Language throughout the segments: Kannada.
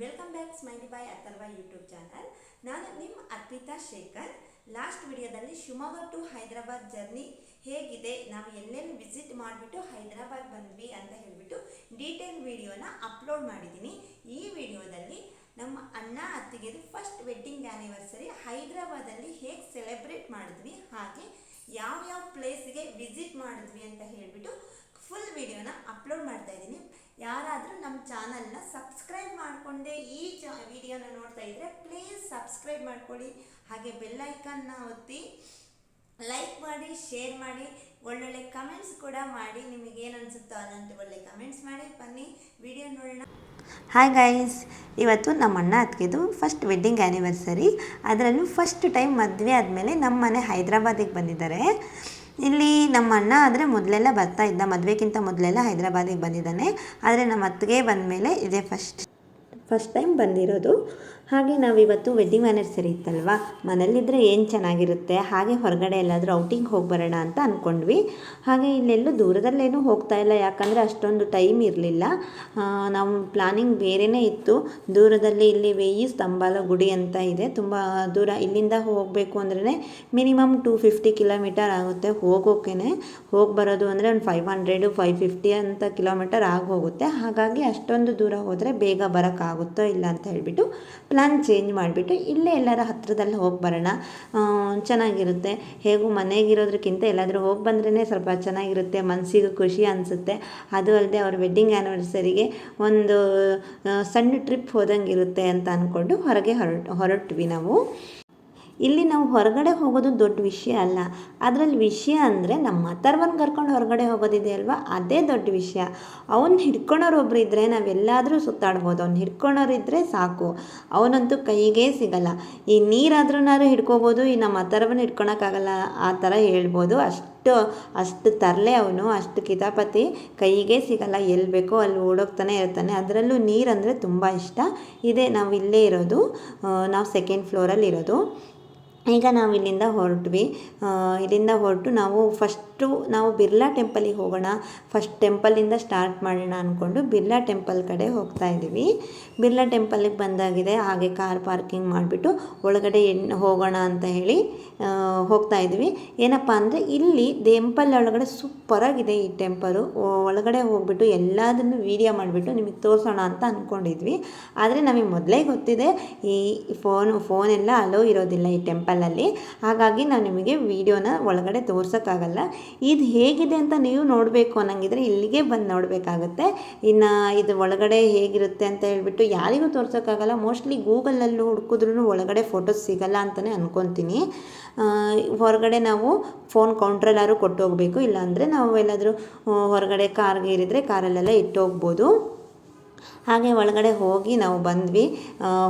Welcome back smiley boy Atharva YouTube channel ನಾನು ನಿಮ್ಮ ಅರ್ಪಿತಾ ಶೇಖರ್. ಲಾಸ್ಟ್ ವಿಡಿಯೋದಲ್ಲಿ ಶಿವಮೊಗ್ಗ ಟು ಹೈದರಾಬಾದ್ ಜರ್ನಿ ಹೇಗಿದೆ? ನಾವು ಎಲ್ಲೆಲ್ಲಿ ವಿಸಿಟ್ ಮಾಡಿಬಿಟ್ಟು ಹೈದರಾಬಾದ್ ಬಂದ್ವಿ ಅಂತ ಹೇಳಿಬಿಟ್ಟು ಡೀಟೇಲ್ ವಿಡಿಯೋನ ಅಪ್ಲೋಡ್ ಮಾಡಿದ್ದೀನಿ. ಈ ವಿಡಿಯೋದಲ್ಲಿ ನಮ್ಮ ಅಣ್ಣ ಅತ್ತಿಗೆದು ಫಸ್ಟ್ ವೆಡ್ಡಿಂಗ್ ಆ್ಯನಿವರ್ಸರಿ ಹೈದರಾಬಾದಲ್ಲಿ ಹೇಗೆ ಸೆಲೆಬ್ರೇಟ್ ಮಾಡಿದ್ವಿ, ಹಾಗೆ ಯಾವ್ಯಾವ ಪ್ಲೇಸಿಗೆ ವಿಸಿಟ್ ಮಾಡಿದ್ವಿ ಅಂತ ಹೇಳಿಬಿಟ್ಟು ಫುಲ್ ವಿಡಿಯೋನ ಅಪ್ಲೋಡ್ ಮಾಡ್ತಾ ಇದ್ದೀನಿ. ಯಾರಾದರೂ ನಮ್ಮ ಚಾನಲ್ನ ಸಬ್ಸ್ಕ್ರೈಬ್ ಮಾಡಿಕೊಂಡೆ ಈ ಚ ವಿಡಿಯೋನ ನೋಡ್ತಾ ಇದ್ದರೆ ಪ್ಲೀಸ್ ಸಬ್ಸ್ಕ್ರೈಬ್ ಮಾಡ್ಕೊಳ್ಳಿ. ಹಾಗೆ ಬೆಲ್ಲೈಕನ್ನ ಒತ್ತಿ ಲೈಕ್ ಮಾಡಿ ಶೇರ್ ಮಾಡಿ, ಒಳ್ಳೊಳ್ಳೆ ಕಮೆಂಟ್ಸ್ ಕೂಡ ಮಾಡಿ. ನಿಮಗೆ ಏನು ಅನಿಸುತ್ತೋ ಅದಂತ ಒಳ್ಳೆ ಕಮೆಂಟ್ಸ್ ಮಾಡಿ. ಬನ್ನಿ ವಿಡಿಯೋ ನೋಡೋಣ. ಹಾಯ್ ಗೈಸ್ ಇವತ್ತು ನಮ್ಮ ಅಣ್ಣ ಅತ್ತಿಗೆದು ಫಸ್ಟ್ ವೆಡ್ಡಿಂಗ್ ಆ್ಯನಿವರ್ಸರಿ ಅದರಲ್ಲೂ ಫಸ್ಟ್ ಟೈಮ್ ಮದುವೆ ಆದಮೇಲೆ ನಮ್ಮ ಮನೆ ಹೈದ್ರಾಬಾದಿಗೆ ಬಂದಿದ್ದಾರೆ. ಇಲ್ಲಿ ನಮ್ಮ ಅಣ್ಣ ಆದರೆ ಮೊದಲೆಲ್ಲ ಬರ್ತಾ ಇದ್ದ, ಮದುವೆಗಿಂತ ಮೊದಲೆಲ್ಲ ಹೈದರಾಬಾದಿಗೆ ಬಂದಿದ್ದಾನೆ. ಆದರೆ ನಮ್ಮ ಅತ್ತಿಗೆ ಬಂದಮೇಲೆ ಇದೇ ಫಸ್ಟ್ ಫಸ್ಟ್ ಟೈಮ್ ಬಂದಿರೋದು. ಹಾಗೆ ನಾವಿವತ್ತು ವೆಡ್ಡಿಂಗ್ ಆ್ಯನಿವರ್ಸರಿ ಇತ್ತಲ್ವ? ಮನೇಲಿದ್ದರೆ ಏನು ಚೆನ್ನಾಗಿರುತ್ತೆ? ಹಾಗೆ ಹೊರಗಡೆ ಎಲ್ಲಾದರೂ ಔಟಿಂಗ್ ಹೋಗಿ ಬರೋಣ ಅಂತ ಅಂದ್ಕೊಂಡ್ವಿ ಹಾಗೆ ಇಲ್ಲೆಲ್ಲೂ ದೂರದಲ್ಲೇನೂ ಹೋಗ್ತಾ ಇಲ್ಲ. ಯಾಕಂದರೆ ಅಷ್ಟೊಂದು ಟೈಮ್ ಇರಲಿಲ್ಲ. ನಾವು ಪ್ಲಾನಿಂಗ್ ಬೇರೆಯೇ ಇತ್ತು. ದೂರದಲ್ಲಿ ಇಲ್ಲಿ ವೆಯ್ಯಿ ಸ್ತಂಭಾಲ ಗುಡಿ ಅಂತ ಇದೆ. ತುಂಬ ದೂರ ಇಲ್ಲಿಂದ ಹೋಗಬೇಕು ಅಂದ್ರೆ ಮಿನಿಮಮ್ ಟೂ ಫಿಫ್ಟಿ ಕಿಲೋಮೀಟರ್ ಆಗುತ್ತೆ ಹೋಗೋಕೆ ಹೋಗಿ ಬರೋದು ಅಂದರೆ ಒಂದು ಫೈವ್ ಹಂಡ್ರೆಡು ಫೈವ್ ಫಿಫ್ಟಿ ಅಂತ ಕಿಲೋಮೀಟರ್ ಆಗಿ ಹೋಗುತ್ತೆ. ಹಾಗಾಗಿ ಅಷ್ಟೊಂದು ದೂರ ಹೋದರೆ ಬೇಗ ಬರೋಕ್ಕಾಗುತ್ತೋ ಇಲ್ಲ ಅಂತ ಹೇಳಿಬಿಟ್ಟು ಪ್ಲ್ಯಾನ್ ಚೇಂಜ್ ಮಾಡಿಬಿಟ್ಟು ಇಲ್ಲೇ ಎಲ್ಲರ ಹತ್ರದಲ್ಲಿ ಹೋಗಿ ಬರೋಣ. ಚೆನ್ನಾಗಿರುತ್ತೆ. ಹೇಗೂ ಮನೆಗಿರೋದಕ್ಕಿಂತ ಎಲ್ಲಾದರೂ ಹೋಗಿ ಬಂದ್ರೇ ಸ್ವಲ್ಪ ಚೆನ್ನಾಗಿರುತ್ತೆ ಮನಸ್ಸಿಗೂ ಖುಷಿ ಅನಿಸುತ್ತೆ. ಅದು ಅಲ್ಲದೆ ಅವ್ರ ವೆಡ್ಡಿಂಗ್ ಆ್ಯನಿವರ್ಸರಿಗೆ ಒಂದು ಸಣ್ಣ ಟ್ರಿಪ್ ಹೋದಂಗೆ ಇರುತ್ತೆ ಅಂತ ಅಂದ್ಕೊಂಡು ಹೊರಗೆ ಹೊರಟು, ಹೊರಟ್ವಿ ನಾವು. ಇಲ್ಲಿ ನಾವು ಹೊರಗಡೆ ಹೋಗೋದು ದೊಡ್ಡ ವಿಷಯ ಅಲ್ಲ. ಅದರಲ್ಲಿ ವಿಷಯ ಅಂದರೆ ನಮ್ಮ ಅಥರ್ವನ್ ಕರ್ಕೊಂಡು ಹೊರಗಡೆ ಹೋಗೋದಿದೆ ಅಲ್ವಾ? ಅದೇ ದೊಡ್ಡ ವಿಷಯ. ಅವನ್ನ ಹಿಡ್ಕೊಳೋರು ಒಬ್ರು ಇದ್ದರೆ ನಾವೆಲ್ಲಾದರೂ ಸುತ್ತಾಡ್ಬೋದು. ಅವ್ನು ಹಿಡ್ಕೊಳೋರು ಇದ್ದರೆ ಸಾಕು. ಅವನಂತೂ ಕೈಗೆ ಸಿಗಲ್ಲ. ಈ ನೀರಾದ್ರೂ ಹಿಡ್ಕೋಬೋದು, ಈ ನಮ್ಮ ಅಥರ್ವನ ಹಿಡ್ಕೊಳಕ್ಕಾಗಲ್ಲ, ಆ ಥರ ಹೇಳ್ಬೋದು. ಅಷ್ಟು ಅಷ್ಟು ತರಲೆ ಅವನು, ಅಷ್ಟು ಕಿತಾಪತಿ ಕೈಗೆ ಸಿಗಲ್ಲ. ಎಲ್ಲಿ ಬೇಕೋ ಅಲ್ಲಿ ಓಡೋಗ್ತಾನೆ ಇರ್ತಾನೆ. ಅದರಲ್ಲೂ ನೀರಂದರೆ ತುಂಬ ಇಷ್ಟ. ಇದೆ, ನಾವು ಇಲ್ಲೇ ಇರೋದು. ನಾವು ಸೆಕೆಂಡ್ ಫ್ಲೋರಲ್ಲಿ ಇರೋದು. ಈಗ ನಾವು ಇಲ್ಲಿಂದ ಹೊರಟ್ವಿ ಇಲ್ಲಿಂದ ಹೊರಟು ನಾವು ಫಸ್ಟು ನಾವು ಬಿರ್ಲಾ ಟೆಂಪಲಿಗೆ ಹೋಗೋಣ. ಫಸ್ಟ್ ಟೆಂಪಲಿಂದ ಸ್ಟಾರ್ಟ್ ಮಾಡೋಣ ಅಂದ್ಕೊಂಡು ಬಿರ್ಲಾ ಟೆಂಪಲ್ ಕಡೆ ಹೋಗ್ತಾ ಇದ್ದೀವಿ. ಬಿರ್ಲಾ ಟೆಂಪಲಿಗೆ ಬಂದಾಗಿದೆ. ಹಾಗೆ ಕಾರ್ ಪಾರ್ಕಿಂಗ್ ಮಾಡಿಬಿಟ್ಟು ಒಳಗಡೆ ಎಣ್ಣೆ ಹೋಗೋಣ ಅಂತ ಹೇಳಿ ಹೋಗ್ತಾ ಇದ್ದೀವಿ. ಏನಪ್ಪ ಅಂದರೆ ಇಲ್ಲಿ ಟೆಂಪಲ್ ಒಳಗಡೆ ಸೂಪರಾಗಿದೆ ಈ ಟೆಂಪಲು. ಒಳಗಡೆ ಹೋಗ್ಬಿಟ್ಟು ಎಲ್ಲದನ್ನು ವೀಡಿಯೋ ಮಾಡಿಬಿಟ್ಟು ನಿಮಗೆ ತೋರಿಸೋಣ ಅಂತ ಅಂದ್ಕೊಂಡಿದ್ವಿ ಆದರೆ ನಮಗೆ ಮೊದಲೇ ಗೊತ್ತಿದೆ, ಈ ಫೋನ್, ಫೋನೆಲ್ಲ ಅಲೋ ಇರೋದಿಲ್ಲ ಈ ಟೆಂಪಲಲ್ಲಿ. ಹಾಗಾಗಿ ನಾವು ನಿಮಗೆ ವೀಡಿಯೋನ ಒಳಗಡೆ ತೋರ್ಸೋಕ್ಕಾಗಲ್ಲ. ಇದು ಹೇಗಿದೆ ಅಂತ ನೀವು ನೋಡಬೇಕು ಅನ್ನಂಗಿದ್ರೆ ಇಲ್ಲಿಗೆ ಬಂದು ನೋಡಬೇಕಾಗುತ್ತೆ. ಇನ್ನು ಇದು ಒಳಗಡೆ ಹೇಗಿರುತ್ತೆ ಅಂತ ಹೇಳಿಬಿಟ್ಟು ಯಾರಿಗೂ ತೋರ್ಸೋಕ್ಕಾಗಲ್ಲ. ಮೋಸ್ಟ್ಲಿ ಗೂಗಲಲ್ಲೂ ಹುಡುಕಿದ್ರೂ ಒಳಗಡೆ ಫೋಟೋಸ್ ಸಿಗಲ್ಲ ಅಂತಲೇ ಅಂದ್ಕೊತೀನಿ ಹೊರಗಡೆ ನಾವು ಫೋನ್ ಕೌಂಟ್ರಲ್ಲಾದ್ರು ಕೊಟ್ಟು ಹೋಗಬೇಕು ಇಲ್ಲಾಂದರೆ ನಾವು ಎಲ್ಲಾದರೂ ಹೊರಗಡೆ ಕಾರ್ಗೆ ಇರಿದ್ರೆ ಕಾರಲ್ಲೆಲ್ಲ ಇಟ್ಟು ಹೋಗ್ಬೋದು ಹಾಗೆ ಒಳಗಡೆ ಹೋಗಿ ನಾವು ಬಂದ್ವಿ.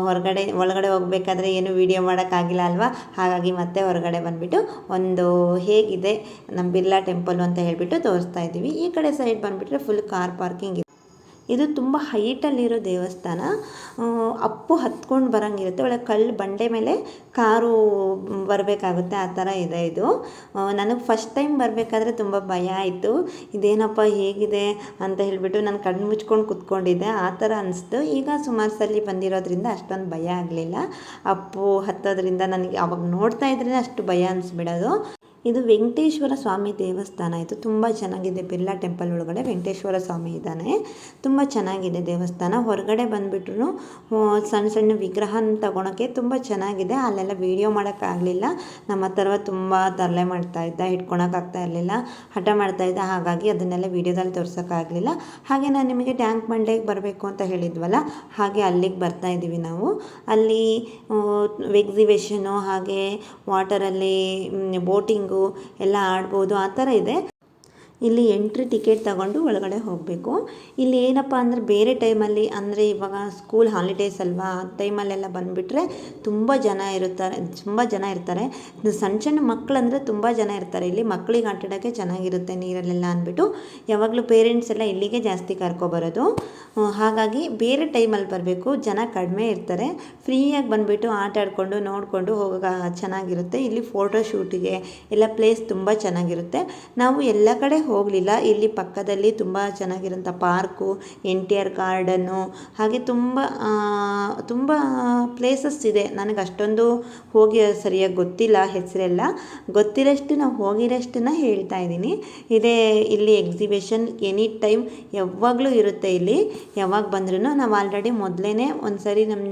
ಹೊರಗಡೆ, ಒಳಗಡೆ ಹೋಗಬೇಕಾದ್ರೆ ಏನು ವೀಡಿಯೋ ಮಾಡೋಕ್ಕಾಗಿಲ್ಲ ಅಲ್ವಾ? ಹಾಗಾಗಿ ಮತ್ತೆ ಹೊರಗಡೆ ಬಂದುಬಿಟ್ಟು ಒಂದು ಹೇಗಿದೆ ನಮ್ಮ ಬಿರ್ಲಾ ಟೆಂಪಲ್ ಅಂತ ಹೇಳಿಬಿಟ್ಟು ತೋರಿಸ್ತಾ ಇದ್ದೀವಿ. ಈ ಕಡೆ ಸೈಡ್ ಬಂದುಬಿಟ್ರೆ ಫುಲ್ ಕಾರ್ ಪಾರ್ಕಿಂಗ್ ಇದೆ ಇದು ತುಂಬ ಹೈಟಲ್ಲಿರೋ ದೇವಸ್ಥಾನ. ಅಪ್ಪು ಹತ್ಕೊಂಡು ಬರೋಂಗಿರುತ್ತೆ. ಒಳಗೆ ಕಲ್ಲು ಬಂಡೆ ಮೇಲೆ ಕಾರು ಬರಬೇಕಾಗುತ್ತೆ. ಆ ಥರ ಇದೆ ಇದು. ನನಗೆ ಫಸ್ಟ್ ಟೈಮ್ ಬರಬೇಕಾದ್ರೆ ತುಂಬ ಭಯ ಆಯಿತು. ಇದೇನಪ್ಪ ಹೇಗಿದೆ ಅಂತ ಹೇಳಿಬಿಟ್ಟು ನಾನು ಕಣ್ಣು ಮುಚ್ಕೊಂಡು ಕುತ್ಕೊಂಡಿದ್ದೆ. ಆ ಥರ ಅನಿಸ್ತು. ಈಗ ಸುಮಾರು ಸಲ ಬಂದಿರೋದ್ರಿಂದ ಅಷ್ಟೊಂದು ಭಯ ಆಗಲಿಲ್ಲ. ಅಪ್ಪು ಹತ್ತೋದ್ರಿಂದ ನನಗೆ ಅವಾಗ ನೋಡ್ತಾ ಇದ್ರೇ ಅಷ್ಟು ಭಯ ಅನಿಸ್ಬಿಡೋದು. ಇದು ವೆಂಕಟೇಶ್ವರ ಸ್ವಾಮಿ ದೇವಸ್ಥಾನ. ಇದು ತುಂಬ ಚೆನ್ನಾಗಿದೆ. ಬಿರ್ಲಾ ಟೆಂಪಲ್ ಒಳಗಡೆ ವೆಂಕಟೇಶ್ವರ ಸ್ವಾಮಿ ಇದ್ದಾನೆ. ತುಂಬ ಚೆನ್ನಾಗಿದೆ ದೇವಸ್ಥಾನ. ಹೊರಗಡೆ ಬಂದುಬಿಟ್ರು ಸಣ್ಣ ಸಣ್ಣ ವಿಗ್ರಹನ ತಗೊಳಕ್ಕೆ ತುಂಬ ಚೆನ್ನಾಗಿದೆ. ಅಲ್ಲೆಲ್ಲ ವೀಡಿಯೋ ಮಾಡೋಕ್ಕಾಗಲಿಲ್ಲ ನಮ್ಮ ಹತ್ರ ತುಂಬ ತರಲೆ ಮಾಡ್ತಾ ಇದ್ದ ಹಿಡ್ಕೊಳಕ್ಕಾಗ್ತಾ ಇರಲಿಲ್ಲ, ಹಠ ಮಾಡ್ತಾ ಇದ್ದ. ಹಾಗಾಗಿ ಅದನ್ನೆಲ್ಲ ವೀಡಿಯೋದಲ್ಲಿ ತೋರ್ಸೋಕ್ಕಾಗಲಿಲ್ಲ ಹಾಗೆ ನಾನು ನಿಮಗೆ ಟ್ಯಾಂಕ್ ಮಂಡೆಗೆ ಬರಬೇಕು ಅಂತ ಹೇಳಿದ್ವಲ್ಲ, ಹಾಗೆ ಅಲ್ಲಿಗೆ ಬರ್ತಾ ಇದ್ದೀವಿ ನಾವು. ಅಲ್ಲಿ ಎಕ್ಸಿಬಿಷನು ಹಾಗೆ ವಾಟರಲ್ಲಿ ಬೋಟಿಂಗು ಎಲ್ಲ ಆಡ್ಬೋದು ಆ ಥರ ಇದೆ. ಇಲ್ಲಿ ಎಂಟ್ರಿ ಟಿಕೆಟ್ ತಗೊಂಡು ಒಳಗಡೆ ಹೋಗಬೇಕು. ಇಲ್ಲಿ ಏನಪ್ಪ ಅಂದರೆ ಬೇರೆ ಟೈಮಲ್ಲಿ ಅಂದರೆ ಇವಾಗ ಸ್ಕೂಲ್ ಹಾಲಿಡೇಸ್ ಅಲ್ವಾ, ಆ ಟೈಮಲ್ಲೆಲ್ಲ ಬಂದುಬಿಟ್ರೆ ತುಂಬ ಜನ ಇರುತ್ತಾರೆ, ತುಂಬ ಜನ ಇರ್ತಾರೆ. ಸಣ್ಣ ಸಣ್ಣ ಮಕ್ಕಳಂದರೆ ತುಂಬ ಜನ ಇರ್ತಾರೆ. ಇಲ್ಲಿ ಮಕ್ಕಳಿಗೆ ಆಟಾಡೋಕ್ಕೆ ಚೆನ್ನಾಗಿರುತ್ತೆ ನೀರಲ್ಲೆಲ್ಲ ಅಂದ್ಬಿಟ್ಟು. ಯಾವಾಗಲೂ ಪೇರೆಂಟ್ಸ್ ಎಲ್ಲ ಇಲ್ಲಿಗೆ ಜಾಸ್ತಿ ಕರ್ಕೊಬರೋದು. ಹಾಗಾಗಿ ಬೇರೆ ಟೈಮಲ್ಲಿ ಬರಬೇಕು, ಜನ ಕಡಿಮೆ ಇರ್ತಾರೆ. ಫ್ರೀಯಾಗಿ ಬಂದುಬಿಟ್ಟು ಆಟ ಆಡಿಕೊಂಡು, ನೋಡಿಕೊಂಡು ಹೋಗೋ ಚೆನ್ನಾಗಿರುತ್ತೆ. ಇಲ್ಲಿ ಫೋಟೋ ಶೂಟಿಗೆ ಎಲ್ಲ ಪ್ಲೇಸ್ ತುಂಬ ಚೆನ್ನಾಗಿರುತ್ತೆ. ನಾವು ಎಲ್ಲ ಕಡೆ ಹೋಗಲಿಲ್ಲ. ಇಲ್ಲಿ ಪಕ್ಕದಲ್ಲಿ ತುಂಬ ಚೆನ್ನಾಗಿರೋಂಥ park, N T R garden, ಹಾಗೆ ತುಂಬ ತುಂಬ ಪ್ಲೇಸಸ್ ಇದೆ. ನನಗೆ ಅಷ್ಟೊಂದು ಹೋಗಿ ಸರಿಯಾಗಿ ಗೊತ್ತಿಲ್ಲ ಹೆಸರೆಲ್ಲ. ಗೊತ್ತಿರೋಷ್ಟು ನಾವು ಹೋಗಿರೋಷ್ಟನ್ನ ಹೇಳ್ತಾ ಇದ್ದೀನಿ. ಇದೇ ಇಲ್ಲಿ ಎಕ್ಸಿಬಿಷನ್ ಎನಿ ಟೈಮ್ ಯಾವಾಗಲೂ ಇರುತ್ತೆ ಇಲ್ಲಿ. ಯಾವಾಗ ಬಂದ್ರೂ ನಾವು ಆಲ್ರೆಡಿ ಮೊದಲೇ ಒಂದು ಸರಿ ನಮ್ಮ